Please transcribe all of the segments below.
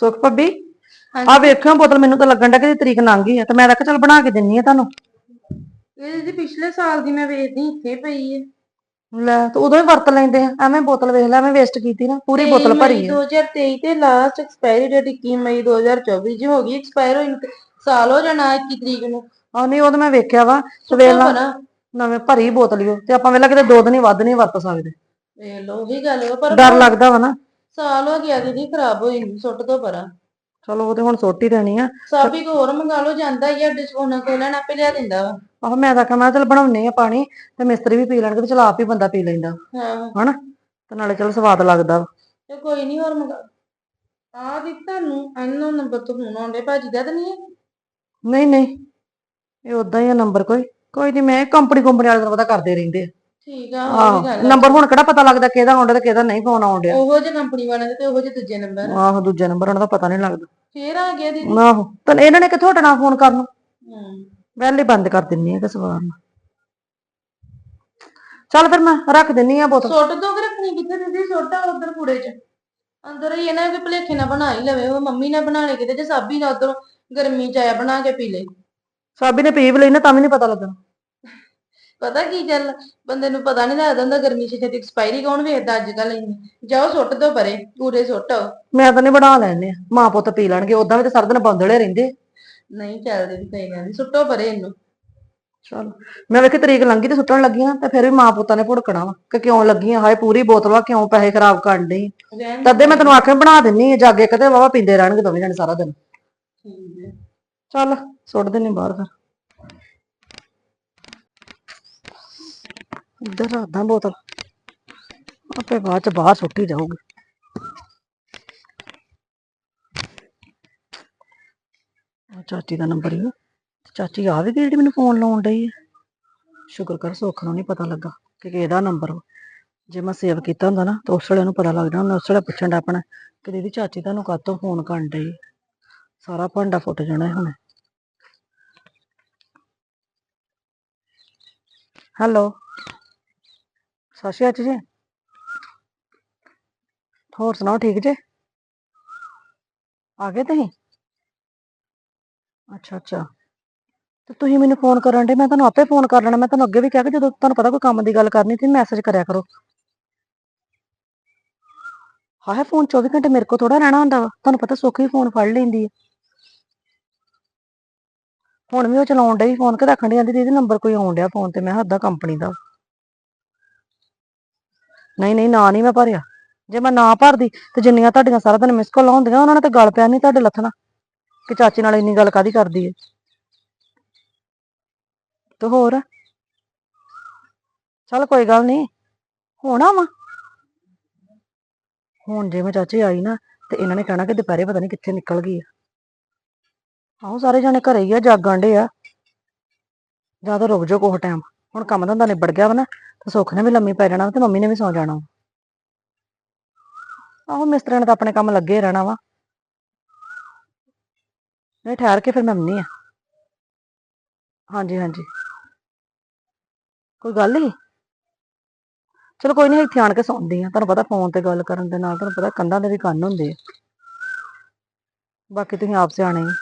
ਸੁਖ ਭੱਬੀ? ਆ ਵੇਖਿਓ ਬੋਤਲ ਮੈਨੂੰ ਤਾਂ ਲੱਗਣ ਡਿਆ ਕਿ ਤਰੀਕ ਲੰਘ ਗਈ ਆ ਤੇ ਮੈਂ ਤਾਂ ਕਿਹਾ ਚੱਲ ਬਣਾ ਕੇ ਦਿੰਨੀ ਆ ਤੁਹਾਨੂੰ। ਇਹ ਜੀ ਪਿਛਲੇ ਸਾਲ ਦੀ ਮੈਂ ਵੇਚਦੀ ਇੱਥੇ ਪਈ ਹੈ ਲੈ ਤੇ ਉਦੋਂ ਹੀ ਵਰਤ ਲੈਂਦੇ ਆ ਐਵੇਂ ਬੋਤਲ ਵੇਖ ਲੈ ਐਵੇਂ ਵੇਸਟ ਕੀਤੀ ਨਾ ਪੂਰੀ ਬੋਤਲ ਭਰੀ ਆ। 2023 ਤੇ ਲਾਸਟ ਐਕਸਪਾਇਰੀ ਡੇਟ 21 ਮਈ 2024 ਜੀ ਹੋ ਗਈ ਐਕਸਪਾਇਰ ਹੋਈ ਨੂੰ ਤੇ ਸਾਲ ਹੋ ਜਾਣਾ 21 ਤਰੀਕ ਨੂੰ। ਆ ਨਹੀਂ ਉਹ ਤਾਂ ਮੈਂ ਵੇਖਿਆ ਵਾ ਤੇ ਵੇਖ ਲਾ ਨਵੇਂ ਭਰੀ ਬੋਤਲ ਹੀ ਉਹ ਤੇ ਆਪਾਂ ਵੇਲਾ ਕਿਤੇ ਦੋ ਦਿਨ ਹੀ ਵੱਧ ਨਹੀਂ ਵਰਤ ਸਕਦੇ। ਵੇਖ ਲਓ ਉਹੀ ਗੱਲ ਵਾ ਪਰ ਡਰ ਲੱਗਦਾ ਵਾ ਨਾ। ਸਾਲ ਹੋ ਗਿਆ ਦੀਦੀ ਖਰਾਬ ਹੋਈ ਨੂੰ ਸੁੱਟ ਦੋ ਪਰਾਂ। ਚਲੋ ਉਹ ਤੇ ਹੁਣ ਸੁੱਟ ਹੀ ਦੇਣੀ ਆ। ਸਾਬੀ ਕੋ ਹੋਰ ਮੰਗਾ ਲਓ ਜਾਂਦਾ ਹੀ ਆ ਡਿਸਪੋਨਾ ਕੋਲ ਲੈਣ ਆਪੇ ਲਿਆ ਦਿੰਦਾ ਵਾ। ਆਹ ਮੈਂ ਤਾਂ ਕਿਹਾ ਚੱਲ ਬਣਾਉਣੇ ਆ ਪਾਣੀ ਤੇ ਮਿਸਤਰੀ ਵੀ ਪੀ ਲੈਣਗੇ ਤੇ ਚਲ ਆਪ ਹੀ ਬੰਦਾ ਪੀ ਲੈਂਦਾ। ਹਾਂ ਹਨਾ? ਤੇ ਨਾਲੇ ਚਲ ਸਵਾਦ ਲੱਗਦਾ ਵਾ। ਤੇ ਕੋਈ ਨਹੀਂ ਹੋਰ ਮੰਗਾ ਆ ਦੀ ਤੁਹਾਨੂੰ ਅਨਨੋਨ ਨੰਬਰ ਤੋਂ ਫੋਨ ਆਉਂਦੇ ਭਾਜੀ ਦਾ ਤਾਂ ਨਹੀਂ ਹੈ? ਨਹੀਂ ਨਹੀਂ। ਇਹ ਉਦਾਂ ਹੀ ਆ ਨੰਬਰ ਕੋਈ। ਕੋਈ ਨਹੀਂ ਮੈਂ ਕੰਪਨੀ ਕੰਪਨੀ ਵਾਲੇ ਦਾ ਪਤਾ ਕਰਦੇ ਰਹਿੰਦੇ ਆ। ਠੀਕ ਆ ਉਹ ਵੀ ਆਹੋ ਗੱਲ ਆ। ਨੰਬਰ ਹੁਣ ਕਿਹੜਾ ਪਤਾ ਲੱਗਦਾ ਕਿਹਦਾ ਆਉਂਦਾ ਤੇ ਕਿਹਦਾ ਨਹੀਂ ਫੋਨ ਆਉਣ ਡਿਆ। ਉਹੋ ਜਿਹੇ ਕੰਪਨੀ ਵਾਲਿਆਂ ਦੇ ਤੇ ਉਹੋ ਜਿਹੇ ਦੂਜੇ ਨੰਬਰ। ਆਹੋ ਦੂਜੇ ਨੰਬਰ ਉਹਨਾਂ ਦਾ ਪਤਾ ਨਹੀਂ ਲੱਗਦਾ। ਫੇਰ ਆ ਗਿਆ ਦੀਦੀ। ਆਹੋ ਤੇ ਇਹਨਾਂ ਨੇ ਕਿੱਥੋਂ ਹਟਣਾ ਫੋਨ ਕਰਨ ਨੂੰ? ਹੂੰ ਵੈਲੇ ਬੰਦ ਕਰ ਦਿੰਨੀ ਆ ਕਿ ਸਵਾਰ ਨੂੰ। ਚੱਲ ਫਿਰ ਮੈਂ ਰੱਖ ਦਿੰਨੀ ਆ ਬੋਤਲ। ਸੁੱਟ ਦੋ ਕਿ ਰੱਖਣੀ ਕਿੱਥੇ ਦੀਦੀ ਸੁੱਟਾ ਉਧਰ ਕੂੜੇ 'ਚ। ਅੰਦਰ ਹੀ ਇਹਨਾਂ ਦੇ ਭਲੇਖੇ ਨਾ ਬਣਾ ਹੀ ਲਵੇ ਉਹ ਮੰਮੀ ਨੇ ਬਣਾ ਲਏ ਕਿਤੇ ਜੇ ਸਾਬੀ ਨਾ ਉਧਰ ਗਰਮੀ 'ਚ ਆਇਆ ਬਣਾ ਕੇ ਪੀ ਲੇ ਸਾਬੀ ਨੇ ਪੀ ਵੀ ਲਈ ਨਾ ਤਾਂ ਵੀ ਨਹੀਂ ਪਤਾ ਲੱਗਣਾ। ਪਤਾ ਕੀ ਗੱਲ? ਬੰਦੇ ਨੂੰ ਪਤਾ ਨਹੀਂ ਲੱਗਦਾ ਹੁੰਦਾ ਗਰਮੀ 'ਚ ਛੇਤੀ ਐਕਸਪਾਇਰੀ ਕੌਣ ਵੇਖਦਾ ਅੱਜ ਕੱਲ ਜਾਓ ਸੁੱਟ ਦੋ ਪਰੇ ਕੂੜੇ ਸੁੱਟ। ਆਓ ਮੈਂ ਤਾਂ ਨਹੀਂ ਬਣਾ ਲੈਣੇ। ਆ ਮਾਂ ਪੁੱਤ ਪੀ ਲੈਣਗੇ ਉਦਾਂ ਵੀ ਤੇ ਸਾਰਾ ਦਿਨ ਬੰਦਲੇ ਰਹਿੰਦੇ। ਨਹੀਂ ਚੱਲਦੇ ਵੀ ਕੋਈ ਗੱਲ ਨੀ ਸੁੱਟੋ ਪਰੇ ਇਹਨੂੰ। ਚਲ ਮੈਂ ਵੇਖੀ ਤਰੀਕ ਲੰਘੀ ਤੇ ਸੁੱਟਣ ਲੱਗੀਆਂ ਤੇ ਫਿਰ ਵੀ ਮਾਂ ਪੁੱਤਾਂ ਨੇ ਭੁੜਕਣਾ ਵਾ ਕਿ ਕਿਉਂ ਲੱਗੀਆਂ ਹਾਏ ਪੂਰੀ ਬੋਤਲ ਵਾ ਕਿਉਂ ਪੈਸੇ ਖਰਾਬ ਕਰਨ ਡਈ। ਰਹਿਣ ਤਦੇ ਮੈਂ ਤੈਨੂੰ ਆਖਿਆ ਬਣਾ ਦਿੰਨੀ ਆ ਜਾਗੇ ਕਦੇ ਵਾਵਾ ਪੀਂਦੇ ਰਹਿਣਗੇ ਦੋਵੇਂ ਜਣੇ ਸਾਰਾ ਦਿਨ। ਠੀਕ ਹੈ। ਚੱਲ ਸੁੱਟ ਦਿੰਨੀ ਬਾਹਰ ਫਿਰ। ਇੱਧਰ ਰੱਖਦਾ ਬੋਤਲ। ਆਪੇ ਬਾਅਦ ਚ ਬਾਹਰ ਸੁੱਟੀ ਜਾਊਗੀ। ਆਹ ਚਾਚੀ ਦਾ ਨੰਬਰ ਹੀ ਚਾਚੀ ਆ ਵੀ ਗਈ ਜਿਹੜੀ ਮੈਨੂੰ ਫੋਨ ਲਾਉਣ ਡਈ ਹੈ ਸ਼ੁਕਰ ਕਰ, ਸੁੱਖ ਨੂੰ ਨਹੀਂ ਪਤਾ ਲੱਗਾ ਕਿ ਕਿਹਦਾ ਨੰਬਰ ਜੇ ਮੈਂ ਸੇਵ ਕੀਤਾ ਹੁੰਦਾ ਨਾ, ਤਾਂ ਉਸ ਵੇਲੇ ਉਹਨੂੰ ਪਤਾ ਲੱਗਦਾ ਉਹਨੇ ਉਸ ਵੇਲੇ ਪੁੱਛਣ ਦਾ ਆਪਣਾ ਕਿ ਦੀਦੀ ਚਾਚੀ ਤੁਹਾਨੂੰ ਕਾਹਤੋਂ ਫੋਨ ਕਰਨ ਡਈ ਸਾਰਾ ਭਾਂਡਾ ਫੁੱਟ ਜਾਣਾ ਹੁਣ। ਹੈਲੋ ਸਤਿ ਸ਼੍ਰੀ ਅਕਾਲ ਜੀ। ਹੋਰ ਸੁਣਾਓ, ਠੀਕ ਜੇ? ਆ ਗਏ ਤੁਸੀਂ? ਅੱਛਾ ਅੱਛਾ। ਤੇ ਤੁਸੀਂ ਮੈਨੂੰ ਫੋਨ ਕਰਨ ਦੇ ਮੈਂ ਤੁਹਾਨੂੰ ਆਪੇ ਫੋਨ ਕਰ ਲੈਣਾ। ਮੈਂ ਤੁਹਾਨੂੰ ਅੱਗੇ ਵੀ ਕਿਹਾ ਕਿ ਜਦੋਂ ਤੁਹਾਨੂੰ ਪਤਾ ਕੋਈ ਕੰਮ ਦੀ ਗੱਲ ਕਰਨੀ ਤੇ ਮੈਸੇਜ ਕਰਿਆ ਕਰੋ। ਹਾਏ ਫੋਨ 24 ਘੰਟੇ ਮੇਰੇ ਕੋਲ ਥੋੜਾ ਰਹਿਣਾ ਹੁੰਦਾ ਵਾ। ਤੁਹਾਨੂੰ ਪਤਾ ਸੁੱਖ ਹੀ ਫੋਨ ਫੜ ਲੈਂਦੀ ਹੈ ਹੁਣ ਵੀ ਉਹ ਚਲਾਉਣ ਡਈ ਫੋਨ ਕਿ ਰੱਖਣ ਡਈ ਜਾਂਦੀ ਦੀਦੀ, ਨੰਬਰ ਕੋਈ ਆਉਣ ਡਿਆ ਫੋਨ ਤੇ। ਮੈਂ ਕਿਹਾ ਕੰਪਨੀ ਦਾ ਨਹੀਂ ਨਹੀਂ, ਨਾ ਨਹੀਂ ਮੈਂ ਭਰਿਆ। ਜੇ ਮੈਂ ਨਾ ਭਰਦੀ, ਤੇ ਜਿੰਨੀਆਂ ਤੁਹਾਡੀਆਂ ਸਾਰਾ ਦਿਨ ਮਿਸ ਕਾਲ ਹੁੰਦੀਆਂ, ਉਹਨਾਂ ਨੇ ਤੇ ਗੱਲ ਪਿਆ ਨਹੀਂ ਤੁਹਾਡੇ ਲੱਥਣਾ। ਕਿ ਚਾਚੀ ਨਾਲ ਇੰਨੀ ਗੱਲ ਕਾਦੀ ਕਰਦੀ ਏ? ਤੇ ਹੋਰ? ਚੱਲ ਕੋਈ ਗੱਲ ਨਹੀਂ, ਹੋਣਾ ਵਾ। ਹੁਣ ਜੇ ਮੈਂ ਚਾਚੀ ਆਈ ਨਾ, ਤੇ ਇਹਨਾਂ ਨੇ ਕਹਿਣਾ ਕਿ ਦੁਪਹਿਰੇ ਪਤਾ ਨਹੀਂ ਕਿੱਥੇ ਨਿਕਲ ਗਈ ਆ। ਆਹੋ, ਸਾਰੇ ਜਾਣੇ ਘਰੇ ਹੀ ਆ, ਜਾਗਣ ਡੇ ਆ। ਜਾਂ ਤਾਂ ਰੁਕ ਜਾਓ ਕੋਹ ਟਾਈਮ। ਹੁਣ ਕੰਮ ਧੰਦਾ ਨਿਬੜ ਗਿਆ ਵਾ ਨਾ, ਤੇ ਸੁੱਖ ਨੇ ਵੀ ਲੰਮੀ ਪੈ ਜਾਣਾ ਤੇ ਮੰਮੀ ਨੇ ਵੀ ਸੌ ਜਾਣਾ ਵਾ। ਆਹੋ ਮਿਸਤਰੀਆਂ ਨੇ ਤਾਂ ਆਪਣੇ ਕੰਮ ਲੱਗੇ ਰਹਿਣਾ ਵਾ। ਨਹੀਂ ਠਹਿਰ ਕੇ ਫਿਰ ਮੈਂ ਆਉਂਦੀ ਆ। ਹਾਂਜੀ ਹਾਂਜੀ। ਕੋਈ ਗੱਲ ਨਹੀਂ ਚਲੋ ਕੋਈ ਨਹੀਂ ਇੱਥੇ ਆਣ ਕੇ ਸੌਂਦੀ ਆ। ਤੁਹਾਨੂੰ ਪਤਾ ਫੋਨ ਤੇ ਗੱਲ ਕਰਨ ਦੇ ਨਾਲ ਤੁਹਾਨੂੰ ਪਤਾ ਕੰਧਾਂ ਦੇ ਵੀ ਕੰਨ ਹੁੰਦੇ ਆ। ਬਾਕੀ ਤੁਸੀਂ ਆਪ ਸਿਆਣੇ ਆ।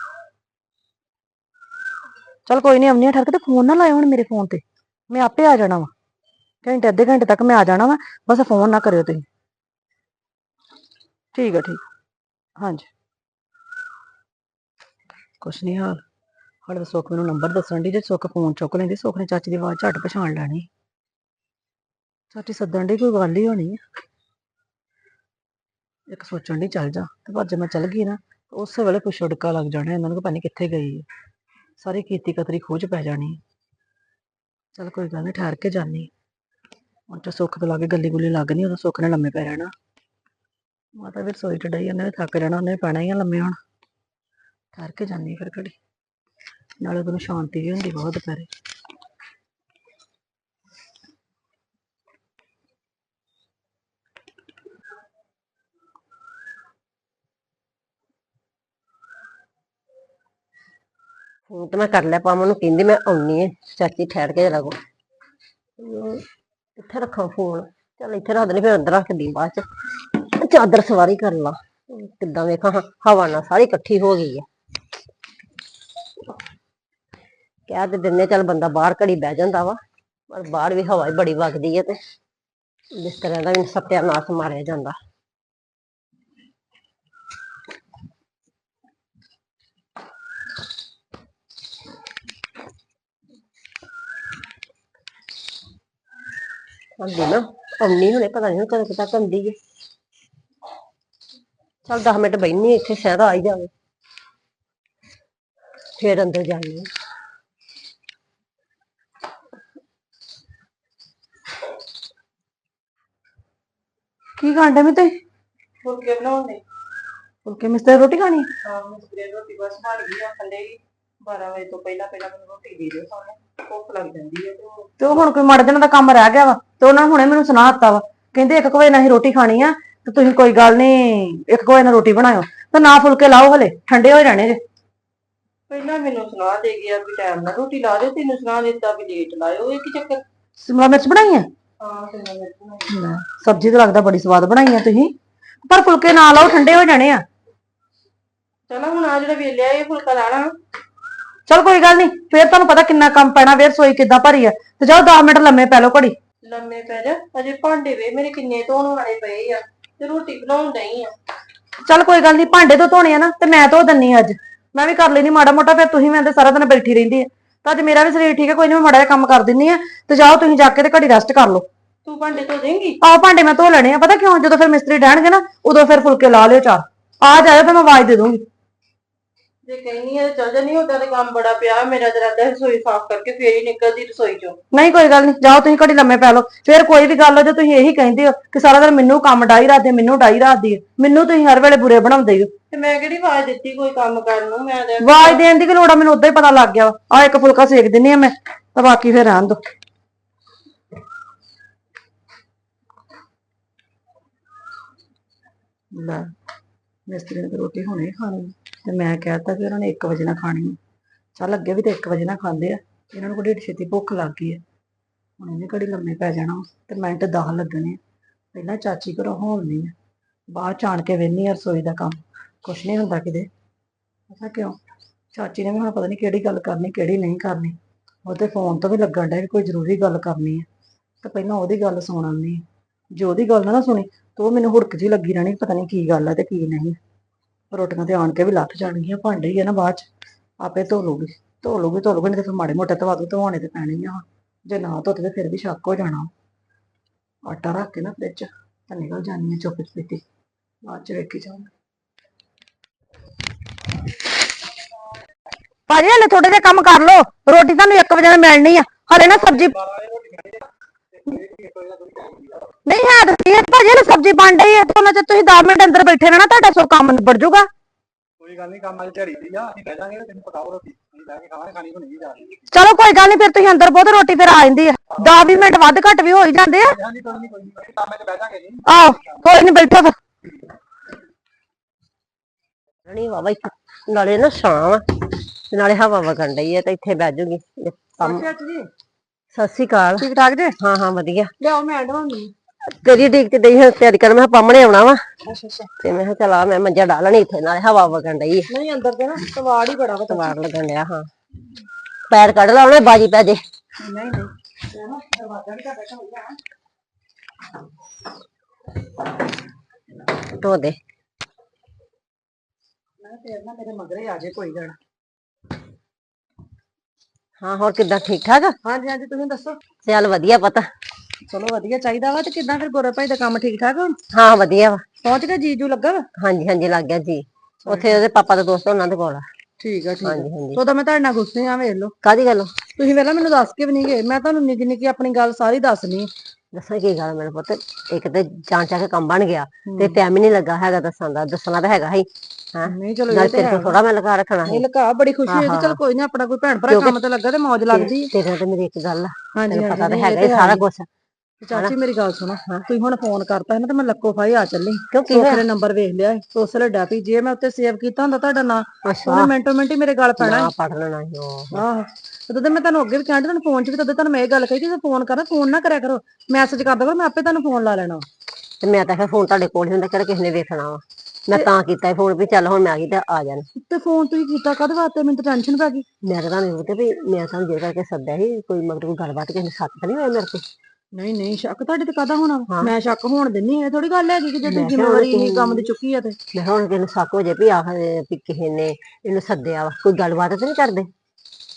ਚਲ ਕੋਈ ਨਹੀਂ ਆਉਂਦੀ ਆ, ਠਹਿਰ ਕੇ ਤੇ ਫੋਨ ਨਾ ਲਾਇਓ ਹੁਣ ਮੇਰੇ ਫੋਨ ਤੇ। ਮੈਂ ਆਪੇ ਆ ਜਾਣਾ ਵਾ। ਘੰਟੇ, ਅੱਧੇ ਘੰਟੇ ਤੱਕ ਮੈਂ ਆ ਜਾਣਾ ਵਾ। ਬਸ ਫੋਨ ਨਾ ਕਰਿਓ ਤੁਸੀਂ। ਠੀਕ ਆ, ਠੀਕ ਹਾਂਜੀ। ਕੁਛ ਨਹੀਂ ਹਾਲ ਹਾਲੇ ਸੁੱਖ ਮੈਨੂੰ ਨੰਬਰ ਦੱਸਣ ਦੀ ਜੇ ਸੁੱਖ ਫੋਨ ਚੁੱਕ ਲੈਂਦੀ, ਸੁੱਖ ਨੇ ਚਾਚੀ ਦੀ ਆਵਾਜ਼ ਝੱਟ ਪਛਾਣ ਲੈਣੀ। ਚਾਚੀ ਸੱਦਣ ਦੀ ਕੋਈ ਗੱਲ ਹੀ ਹੋਣੀ ਆ। ਇੱਕ ਸੋਚਣ ਦੀ ਚੱਲ ਜਾ। ਤੇ ਪਰ ਜੇ ਮੈਂ ਚੱਲ ਗਈ ਨਾ ਤਾਂ ਉਸੇ ਵੇਲੇ ਕੁਛ ਛੁੜਕਾ ਲੱਗ ਜਾਣਾ, ਇਹਨਾਂ ਨੂੰ ਕਿ ਪਤਾ ਨੀ ਕਿੱਥੇ ਗਈ ਹੈ ਸਾਰੀ ਕੀਤੀ ਕਤਰੀ ਖੋਜ ਪੈ ਜਾਣੀ ਚੱਲ ਕੋਈ ਗੱਲ ਨਹੀਂ ਠਹਿਰ ਕੇ ਜਾਨੀ ਹੁਣ ਤਾਂ ਸੁੱਖ ਤੋਂ ਲਾਗੇ ਗੱਲੀ ਗੁੱਲੀ ਲੱਗ ਨਹੀਂ ਉਦੋਂ ਸੁੱਖ ਨੇ ਲੰਮੇ ਪੈ ਰਹਿਣਾ। ਮਾਤਾ ਵੀ ਰਸੋਈ ਚ ਡਈ ਉਹਨੇ ਥੱਕ ਰਹਿਣਾ ਉਹਨੇ ਵੀ ਪੈਣਾ ਹੀ ਆ ਲੰਮੇ ਹੁਣ। ਠਹਿਰ ਕੇ ਜਾਨੀ ਫਿਰ ਘੜੀ। ਨਾਲੇ ਉਹਨੂੰ ਸ਼ਾਂਤੀ ਵੀ ਹੁੰਦੀ ਬਹੁਤ ਦੁਪਹਿਰੇ। ਫੋਨ ਤੇ ਮੈਂ ਕਰ ਲਿਆ ਪਾਮਾ ਨੂੰ ਕਹਿੰਦੀ ਮੈਂ ਆਉਣੀ ਹੈ ਚਾਚੀ ਠਹਿਰ ਕੇ ਜਰਾ ਕੋ। ਇੱਥੇ ਰੱਖਾਂ ਫੋਨ। ਚੱਲ ਇੱਥੇ ਰੱਖ ਦੇਣੀ ਫਿਰ ਅੰਦਰ ਰੱਖ ਦੀ ਬਾਅਦ ਚ। ਚਾਦਰ ਸਵਾਰੀ ਕਰ ਲਾ। ਕਿੱਦਾਂ ਵੇਖਾਂ ਹਾਂ, ਹਵਾ ਨਾਲ ਸਾਰੀ ਇਕੱਠੀ ਹੋ ਗਈ ਆ। ਕਹਿ ਤੇ ਦਿੰਨੇ ਚੱਲ ਬੰਦਾ ਬਾਹਰ ਘੜੀ ਬਹਿ ਜਾਂਦਾ ਵਾ ਪਰ ਬਾਹਰ ਵੀ ਹਵਾ ਹੀ ਬੜੀ ਵਗਦੀ ਹੈ ਤੇ। ਬਿਸਤਰਿਆਂ ਦਾ ਵੀ ਸੱਤਿਆਨਾਸ਼ ਮਾਰਿਆ ਜਾਂਦਾ। ਆਂਦੀ ਨਾ ਆਉਣੀ ਹੁਣੇ ਪਤਾ ਨਹੀਂ ਕਦੋਂ ਕੁ ਤੱਕ ਆਉਂਦੀ ਹੈ ਚੱਲ 10 ਮਿੰਟ ਬੈਠੀ ਇੱਥੇ ਸ਼ਾਇਦ ਆ ਹੀ ਜਾਵੇ। ਫੇਰ ਅੰਦਰ ਜਾਣੀ ਕੀ ਕਾਂਡੇ ਮੈਂ ਤੇ ਫੁਲਕੇ ਬਣਾਉਂਦੇ ਫੁਲਕੇ ਮਿਸਤਰੀ ਰੋਟੀ ਖਾਣੀ? ਹਾਂ ਮਿਸਤਰੀ ਰੋਟੀ ਬਸ ਬਣ ਗਈ ਆ ਥੱਲੇ ਹੀ। 12 ਵਜੇ ਤੋਂ ਪਹਿਲਾਂ ਪਹਿਲਾਂ ਮੈਨੂੰ ਰੋਟੀ ਦੇ ਦਿਓ ਸਾਹਮਣੇ ਭੁੱਖ ਲੱਗ ਜਾਂਦੀ ਹੈ ਤੇ ਉਹ ਤੇ ਉਹ ਹੁਣ ਕੋਈ ਮੜ ਜਣਾ ਦਾ ਕੰਮ ਰਹਿ ਗਿਆ ਵਾ ਤੇ ਉਹਨਾਂ ਨੇ ਹੁਣੇ ਮੈਨੂੰ ਸੁਣਾ ਦਿੱਤਾ ਵਾ ਕਹਿੰਦੇ ਇੱਕ ਕੁ ਵਜੇ ਨਾਲ ਅਸੀਂ ਰੋਟੀ ਖਾਣੀ ਆ ਤੇ ਤੁਸੀਂ ਕੋਈ ਗੱਲ ਨਹੀਂ ਇੱਕ ਕੁ ਵਜੇ ਨਾਲ ਰੋਟੀ ਬਣਾਇਓ ਤੇ ਨਾ ਫੁਲਕੇ ਲਾਓ ਹਲੇ ਠੰਡੇ ਹੋ ਜਾਣੇ ਜੇ। ਪਹਿਲਾਂ ਮੈਨੂੰ ਸੁਣਾ ਦੇ ਗਿਆ ਵੀ ਟਾਈਮ ਨਾਲ ਰੋਟੀ ਲਾ ਦਿਓ ਤੈਨੂੰ ਸੁਣਾ ਦਿੱਤਾ ਵੀ ਲੇਟ ਲਾਇਓ ਇਹ ਕੀ ਚੱਕਰ? ਸਿਮਲਾ ਮਿਰਚ ਬਣਾਈ ਆ? ਹਾਂ ਤੇ ਮੈਂ ਬਣਾਈ ਲੈ, ਸਬਜ਼ੀ ਤਾਂ ਲੱਗਦਾ ਬੜੀ ਸਵਾਦ ਬਣਾਈ ਆ ਤੁਸੀਂ ਪਰ ਫੁਲਕੇ ਨਾ ਲਾਓ ਠੰਡੇ ਹੋ ਜਾਣੇ ਆ। ਚਲੋ ਹੁਣ ਆ ਜਿਹੜਾ ਵੇਲਿਆ ਇਹ ਫੁਲਕਾ ਲਾਣਾ ਚਲ ਕੋਈ ਗੱਲ ਨਹੀਂ ਫੇਰ ਤੁਹਾਨੂੰ ਪਤਾ ਕਿੰਨਾ ਕੰਮ ਪੈਣਾ ਫੇਰ ਸੋਈ ਕਿੱਦਾਂ ਭਰੀ ਆ। ਤੇ ਜਾਓ 10 ਮਿੰਟ ਲੰਮੇ ਪੈ ਲਓ ਘੜੀ। ਲੰਮੇ ਪੈ ਜਾ ਅਜੇ ਭਾਂਡੇ ਵੇ ਮੇਰੇ ਕਿੰਨੇ ਧੋਣ ਵਾਲੇ ਪਏ ਆ ਤੇ ਰੋਟੀ ਬਣਾਉਣ ਡਈ ਆ। ਚੱਲ ਕੋਈ ਗੱਲ ਨਹੀਂ ਭਾਂਡੇ ਤੋਂ ਧੋਣੇ ਆ ਨਾ ਤੇ ਮੈਂ ਧੋ ਦਿੰਨੀ ਆ ਅੱਜ। ਮੈਂ ਵੀ ਕਰ ਲੈਣੀ ਮਾੜਾ ਮੋਟਾ ਫਿਰ ਤੁਸੀਂ ਮੈਂ ਤੇ ਸਾਰਾ ਦਿਨ ਬੈਠੀ ਰਹਿੰਦੀ ਆ। ਤਾਂ ਅੱਜ ਮੇਰਾ ਵੀ ਸਰੀਰ ਠੀਕ ਹੈ ਕੋਈ ਨਹੀਂ ਮੈਂ ਮਾੜਾ ਜਿਹਾ ਕੰਮ ਕਰ ਦਿੰਨੀ ਆ। ਤੇ ਜਾਓ ਤੁਸੀਂ ਜਾ ਕੇ ਤੇ ਘੜੀ ਰੈਸਟ ਕਰ ਲਓ। ਤੂੰ ਭਾਂਡੇ ਧੋ ਦੇਂਗੀ? ਆਹ ਭਾਂਡੇ ਮੈਂ ਧੋ ਲੈਣੇ ਆ ਪਤਾ ਕਿਉਂ? ਜਦੋਂ ਫਿਰ ਮਿਸਤਰੀ ਡਹਿਣਗੇ ਨਾ ਉਦੋਂ ਫਿਰ ਫੁਲਕੇ ਲਾ ਲਿਓ ਚਾਰ ਆ ਜਾਇਓ ਫਿਰ ਮੈਂ ਆਵਾਜ਼ ਦੇ ਦੂੰਗੀ। ਜੇ ਕਹਿਨੀ ਆ ਚੱਲ ਜਾਨੀ ਉਦਾਂ ਤੇ ਕੰਮ ਬੜਾ ਪਿਆ ਮੇਰਾ ਤੇ ਰੱਦਾ ਰਸੋਈ ਸਾਫ਼ ਕਰਕੇ ਫੇਰ ਹੀ ਨਿਕਲਦੀ ਰਸੋਈ ਚੋਂ। ਨਹੀਂ ਕੋਈ ਗੱਲ ਨਹੀਂ ਜਾਓ ਤੁਸੀਂ ਘੜੀ ਲੰਮੇ ਪੈ ਲਓ। ਫਿਰ ਕੋਈ ਵੀ ਗੱਲ ਹੋ ਜੇ ਤੁਸੀਂ ਇਹੀ ਕਹਿੰਦੇ ਹੋ ਕਿ ਸਾਰਾ ਦਿਨ ਮੈਨੂੰ ਕੰਮ ਡਾਈ ਰੱਖਦੇ ਮੈਨੂੰ ਡਾਈ ਰੱਖਦੀ ਹੈ ਮੈਨੂੰ ਤੁਸੀਂ ਹਰ ਵੇਲੇ ਬੁਰੇ ਬਣਾਉਂਦੇ ਹੋ। ਤੇ ਮੈਂ ਕਿਹੜੀ ਆਵਾਜ਼ ਦਿੱਤੀ ਕੋਈ ਕੰਮ ਕਰਨ ਨੂੰ ਮੈਂ ਤੇ ਆਵਾਜ਼ ਦੇਣ ਦੀ ਕਿ ਲੋੜ ਆ? ਮੈਨੂੰ ਉਦਾਂ ਹੀ ਪਤਾ ਲੱਗ ਗਿਆ। ਆ ਇੱਕ ਫੁਲਕਾ ਸੇਕ ਦਿੰਨੀ ਆ ਮੈਂ ਤਾਂ ਬਾਕੀ ਫਿਰ ਰਹਿਣ ਦੋ। ਲੈ ਮਿਸਤਰੀ ਨੇ ਤਾਂ ਰੋਟੀ ਹੁਣੇ ਹੀ ਖਾਣੀ ਤੇ ਮੈਂ ਕਹਿਤਾ ਵੀ ਉਹਨਾਂ ਨੇ 1 ਵਜੇ ਨਾਲ ਖਾਣੀ ਆ। ਚੱਲ ਅੱਗੇ ਵੀ ਤੇ 1 ਵਜੇ ਨਾਲ ਖਾਂਦੇ ਆ। ਇਹਨਾਂ ਨੂੰ ਕੋਈ ਛੇਤੀ ਭੁੱਖ ਲੱਗ ਗਈ ਹੈ ਹੁਣ ਇਹਨੇ ਘੜੀ ਲੰਮੇ ਪੈ ਜਾਣਾ ਤੇ ਮਿੰਟ 10 ਲੱਗਣੇ ਆ। ਪਹਿਲਾਂ ਚਾਚੀ ਘਰੋਂ ਹੋਣ ਨਹੀਂ ਆ। ਬਾਅਦ ਚ ਆਣ ਕੇ ਵੇਹਨੀ ਆ ਰਸੋਈ ਦਾ ਕੰਮ। ਕੁਛ ਨਹੀਂ ਹੁੰਦਾ ਕਿਤੇ। ਪਤਾ ਕਿਉਂ? ਚਾਚੀ ਨੇ ਵੀ ਹੁਣ ਪਤਾ ਨਹੀਂ ਕਿਹੜੀ ਗੱਲ ਕਰਨੀ, ਕਿਹੜੀ ਨਹੀਂ ਕਰਨੀ। ਉਹ ਤੇ ਫੋਨ ਤੋਂ ਵੀ ਲੱਗਣ ਡਿਆ ਕਿ ਕੋਈ ਜ਼ਰੂਰੀ ਗੱਲ ਕਰਨੀ ਹੈ ਤੇ ਪਹਿਲਾਂ ਉਹਦੀ ਗੱਲ ਸੁਣ ਆਉਂਦੀ ਹਾਂ। ਜੇ ਉਹਦੀ ਗੱਲ ਨਾ ਨਾ ਸੁਣੀ, ਤਾਂ ਉਹ ਮੈਨੂੰ ਹੁੜਕ ਜੀ ਲੱਗੀ ਰਹਿਣੀ, ਪਤਾ ਨਹੀਂ ਕੀ ਗੱਲ ਹੈ ਤੇ ਕੀ ਨਹੀਂ। ਰੋਟੀਆਂ ਤੇ ਆਣ ਕੇ ਵੀ ਲੱਥ ਜਾਣਗੀਆਂ, ਭਾਂਡੇ ਹੀ ਆ ਨਾ ਬਾਅਦ ਚ। ਆਪੇ ਧੋ ਲੂਗੀ ਧੋ ਲੂਗੀ ਧੋ ਲੂਗੀ ਨਹੀਂ ਤੇ ਫਿਰ ਮਾੜੇ ਮੋਟੇ ਧਵਾ ਦੋ ਧਵਾਉਣੇ ਤੇ ਪੈਣੇ ਹੀ ਆ। ਜੇ ਨਾ ਧੋਤੇ ਤੇ ਫਿਰ ਵੀ ਸ਼ੱਕ ਹੋ ਜਾਣਾ। ਆਟਾ ਰੱਖ ਕੇ ਨਾ ਫ੍ਰਿਜ ਤਾਂ ਨਿਕਲ ਜਾਣੀ ਆ ਚੁੱਪ ਚਪੀਤੀ। ਬਾਅਦ ਚ ਵੇਖੀ ਜਾਊਂਗੀ। ਭਾਜੀ, ਹਲੇ ਥੋੜੇ ਜਿਹਾ ਕੰਮ ਕਰ ਲੋ ਰੋਟੀ ਤੁਹਾਨੂੰ 1 ਵਜੇ ਨਾਲ ਮਿਲਣੀ ਆ। ਹਲੇ ਨਾ ਸਬਜ਼ੀ ਨਹੀਂ ਹੈ ਤਾਂ ਸਹੀ ਹੈ ਭਾਜੀ ਹਲੇ ਸਬਜ਼ੀ ਬਣ ਰਹੀ ਹੈ ਤੇ ਉਹਨਾਂ ਚ ਤੁਸੀਂ 10 ਮਿੰਟ ਅੰਦਰ ਬੈਠੇ ਰਹਿਣਾ ਤੁਹਾਡਾ ਸੋ ਕੰਮ ਨਿਬੜ ਜਾਊਗਾ। ਕੋਈ ਗੱਲ ਨਹੀਂ ਕੰਮ ਅੱਜ ਝੜੀ ਦੀ ਆ ਅਸੀਂ ਬਹਿ ਜਾਾਂਗੇ ਤੈਨੂੰ ਪਕਾਓ ਰੋਟੀ ਅਸੀਂ ਬਹਿ ਕੇ ਖਾਵਾਂਗੇ ਖਾਣੀ ਕੋ ਨਹੀਂ ਜਾ ਰਹੀ ਚਲੋ ਕੋਈ ਗੱਲ ਨਹੀਂ ਫਿਰ ਤੁਸੀਂ ਅੰਦਰ ਬਹੁਤ ਰੋਟੀ ਫਿਰ ਆ ਜਾਂਦੀ ਆ 10 20 ਮਿੰਟ ਵੱਧ ਘੱਟ ਵੀ ਹੋ ਹੀ ਜਾਂਦੇ ਆ। ਹਾਂਜੀ ਕੋਈ ਨਹੀਂ ਕੋਈ ਨਹੀਂ ਕੰਮ 'ਚ ਬਹਿ ਜਾਾਂਗੇ ਜੀ। ਆਹੋ ਕੋਈ ਨਹੀਂ ਬੈਠੋ ਫਿਰ। ਨਹੀਂ ਵਾਵਾ ਨਾਲੇ ਨਾ ਤੇ ਨਾਲੇ ਹਵਾ ਵਗਣ ਡਈ ਹੈ ਤੇ ਇੱਥੇ ਬਹਿ ਜੂਗੀ ਕੰਮ ਜੀ। ਸਤਿ ਸ਼੍ਰੀ ਅਕਾਲ। ਠੀਕ ਠਾਕ ਜੇ? ਹਾਂ ਹਾਂ ਵਧੀਆ। ਲਿਆਓ ਮੈਂ ਢਵਾਉਣੀ ਤੇਰੀ ਡੀਕ ਤੇ ਹਾਂ ਤਿਆਰੀ ਕਰ ਮੈਂ ਪਾਮਣੇ ਆਉਣਾ ਵਾ। ਅੱਛਾ ਅੱਛਾ। ਤੇ ਮੈਂ ਕਿਹਾ ਚੱਲ ਆ ਮੈਂ ਮੰਜਾ ਡਾਲਣੀ ਇੱਥੇ ਨਾਲੇ ਹਵਾ ਵਗਣ ਡਈ ਹੈ ਨਹੀਂ ਅੰਦਰ ਦੇ ਨਾ ਸਵਾੜ ਹੀ ਬੜਾ ਵਾ ਸਵਾਰ ਲੱਗਣ ਡਿਆ ਹਾਂ। ਪੈਰ ਕੱਢ ਲਾ ਉਹਨੇ ਬਾਜੀ ਪੈ ਜੇ। ਨਹੀਂ ਨਹੀਂ। ਇਹ ਨਾ ਦਰਵਾਜ਼ਾ ਵੀ ਤੁਹਾਡਾ ਢੋਇਆ ਧੋ ਦੇ। ਮੈਂ ਫੇਰ ਨਾ ਮੇਰੇ ਮਗਰੇ ਆ ਜੇ ਕੋਈ ਗੱਲ। ਹਾਂ ਹੋਰ ਕਿੱਦਾਂ? ਠੀਕ ਠਾਕ? ਹਾਂਜੀ ਹਾਂਜੀ ਤੁਸੀਂ ਦੱਸੋ? ਚੱਲ ਵਧੀਆ ਪਤਾ। ਚਲੋ ਵਧੀਆ ਚਾਹੀਦਾ ਵਾ ਤੇ ਕਿੱਦਾਂ ਫਿਰ ਗੋਰੇ ਭਾਈ ਦਾ ਕੰਮ ਠੀਕ ਠਾਕ ਹਾਂ ਵਧੀਆ ਵਾ। ਪਹੁੰਚ ਗਿਆ ਜੀਜੂ ਲੱਗਾ ਵਾ? ਹਾਂਜੀ ਹਾਂਜੀ ਲੱਗ ਗਿਆ ਜੀ। ਉੱਥੇ ਉਹਦੇ ਪਾਪਾ ਦਾ ਦੋਸਤ ਉਹਨਾਂ ਦੇ ਕੋਲ ਆ। ਠੀਕ ਆ ਠੀਕ ਆ। ਹਾਂਜੀ ਹਾਂਜੀ। ਤਾਂ ਮੈਂ ਤੁਹਾਡੇ ਨਾਲ ਗੁੱਸੇ ਆ ਵੇਖ ਲਓ। ਕਾਦੀ ਗੱਲ? ਤੁਸੀਂ ਵੇਲਾ ਮੈਨੂੰ ਦੱਸ ਕੇ ਵੀ ਨਹੀਂ ਗਏ। ਮੈਂ ਤੁਹਾਨੂੰ ਨਿੱਕੀ ਨਿੱਕੀ ਆਪਣੀ ਗੱਲ ਸਾਰੀ ਦੱਸਣੀ। ਦੱਸਾਂ ਕੀ ਗੱਲ ਮੇਰੇ ਪੁੱਤ? ਇੱਕ ਤੇ ਜਾਣ ਚਾ ਕੇ ਕੰਮ ਬਣ ਗਿਆ ਤੇ ਟਾਈਮ ਹੀ ਨਹੀਂ ਲੱਗਾ ਹੈਗਾ ਦੱਸਣ ਦਾ। ਦੱਸਣਾ ਤਾਂ ਹੈਗਾ ਹੀ ਹਾਂ। ਨਹੀਂ ਚਲੋ ਨਾਲ ਇਹ ਤੇ ਤੇਰੇ ਕੋਲ ਥੋੜਾ ਮੈਂ ਲਗਾ ਰੱਖਣਾ ਨਹੀਂ ਹੈ ਲਗਾ ਬੜੀ ਖੁਸ਼ੀ ਹੋਈ ਕਿ ਚਲ ਕੋਈ ਨਹੀਂ ਆਪਣਾ ਕੋਈ ਭੈਣ ਭਰਾ ਕੰਮ ਤੇ ਲੱਗਾ ਤੇ ਮੌਜ ਲੱਗਦੀ। ਹੈ। ਤੇਰੇ ਤੇ ਮੇਰੀ ਇੱਕ ਗੱਲ ਆ। ਹਾਂਜੀ ਪਤਾ ਤਾਂ ਹੈਗਾ ਹੀ ਸਾਰਾ ਹੈ ਕੁਝ ਹੀ। ਚਾਚੀ ਮੇਰੀ ਗੱਲ ਸੁਣੋ ਤੁਸੀਂ ਹੁਣ ਫੋਨ ਕਰਤਾ ਹੈ ਨਾ ਤੇ ਮੈਂ ਲੱਕੋ ਫਾਈ ਆ ਚੱਲੀ। ਕਿਉਂ ਕੀ ਸੋਖਰੇ ਨੰਬਰ ਵੇਖ ਲਿਆ ਸੀ, ਤੇ ਉਸ ਵੇਲੇ ਡੈਪੀ ਜੇ ਮੈਂ ਉੱਤੇ ਸੇਵ ਕੀਤਾ ਹੁੰਦਾ ਤੁਹਾਡਾ ਨਾਂ ਅੱਛਾ। ਉਹਨੇ ਮਿੰਟੋ ਮਿੰਟ ਹੀ ਮੇਰੇ ਗੱਲ ਪੈਣਾ ਨਾ ਪੜ ਲੈਣਾ ਉਹ। ਆਹੋ ਤਦੋਂ ਮੈਂ ਤੁਹਾਨੂੰ ਅੱਗੇ ਵੀ ਕਹਿੰਦੀ ਤੁਹਾਨੂੰ ਫੋਨ 'ਚ ਵੀ ਤਦੋਂ ਤੁਹਾਨੂੰ ਮੈਂ ਇਹ ਗੱਲ ਕਹੀ ਕਿ ਫੋਨ ਕਰਨਾ ਫੋਨ ਨਾ ਕਰਿਆ ਕਰੋ। ਮੈਸੇਜ ਕਰਦਾ ਕਰੋ ਮੈਂ ਆਪੇ ਤੁਹਾਨੂੰ ਫੋਨ ਲਾ ਲੈਣਾ। ਤੇ ਮੈਂ ਤਾਂ ਫੋਨ ਤੁਹਾਡੇ ਕੋਲ ਹੀ ਹੁੰਦਾ ਕਿਹੜਾ ਕਿਸੇ ਨੇ ਵੇਖਣਾ ਵਾ। ਮੈਂ ਤਾਂ ਕੀਤਾ ਫੋਨ ਵੀ ਚੱਲ ਹੁਣ ਮੈਂ ਆ ਗਈ ਤੇ ਆ ਜਾਣ। ਤੇ ਫੋਨ ਤੁਸੀਂ ਕੀਤਾ ਕਦ ਵਾਸਤੇ? ਮੈਨੂੰ ਤਾਂ ਟੈਨਸ਼ਨ ਪੈ ਗਈ। ਮੈਂ ਤਾਂ ਤੁਹਾਨੂੰ ਇਹ ਵੀ ਮੈਂ ਤੁਹਾਨੂੰ ਜੇ ਕਰਕੇ ਸੱਦਿਆ ਸੀ ਕੋਈ ਮਗਰ ਕੋਈ ਗੱਲਬਾਤ ਕਿਸੇ ਨੂੰ ਸੱਤ ਤਾਂ ਨਹੀਂ ਹੋਇਆ ਮੇਰੇ ਤੇ ਨਹੀਂ ਨਹੀਂ ਸ਼ੱਕ ਤੁਹਾਡੇ ਤੇ ਕਾਦਾ ਹੋਣਾ ਵਾ? ਮੈਂ ਸ਼ੱਕ ਹੋਣ ਦਿੰਨੀ ਇਹ ਥੋੜੀ ਗੱਲ ਹੈਗੀ ਕਿ ਜੇ ਤੁਸੀਂ ਜ਼ਿੰਮੇਵਾਰੀ ਇਹ ਕੰਮ ਦੀ ਚੁੱਕੀ ਆ ਤੇ। ਮੈਂ ਕਿਹਾ ਹੁਣ ਕਿਸੇ ਨੂੰ ਸ਼ੱਕ ਹੋ ਜੇ ਵੀ ਆਹ ਵੀ ਕਿਸੇ ਨੇ ਇਹਨੂੰ ਸੱਦਿਆ ਵਾ ਕੋਈ ਗੱਲਬਾਤ ਤਾਂ ਨਹੀਂ ਕਰਦੇ।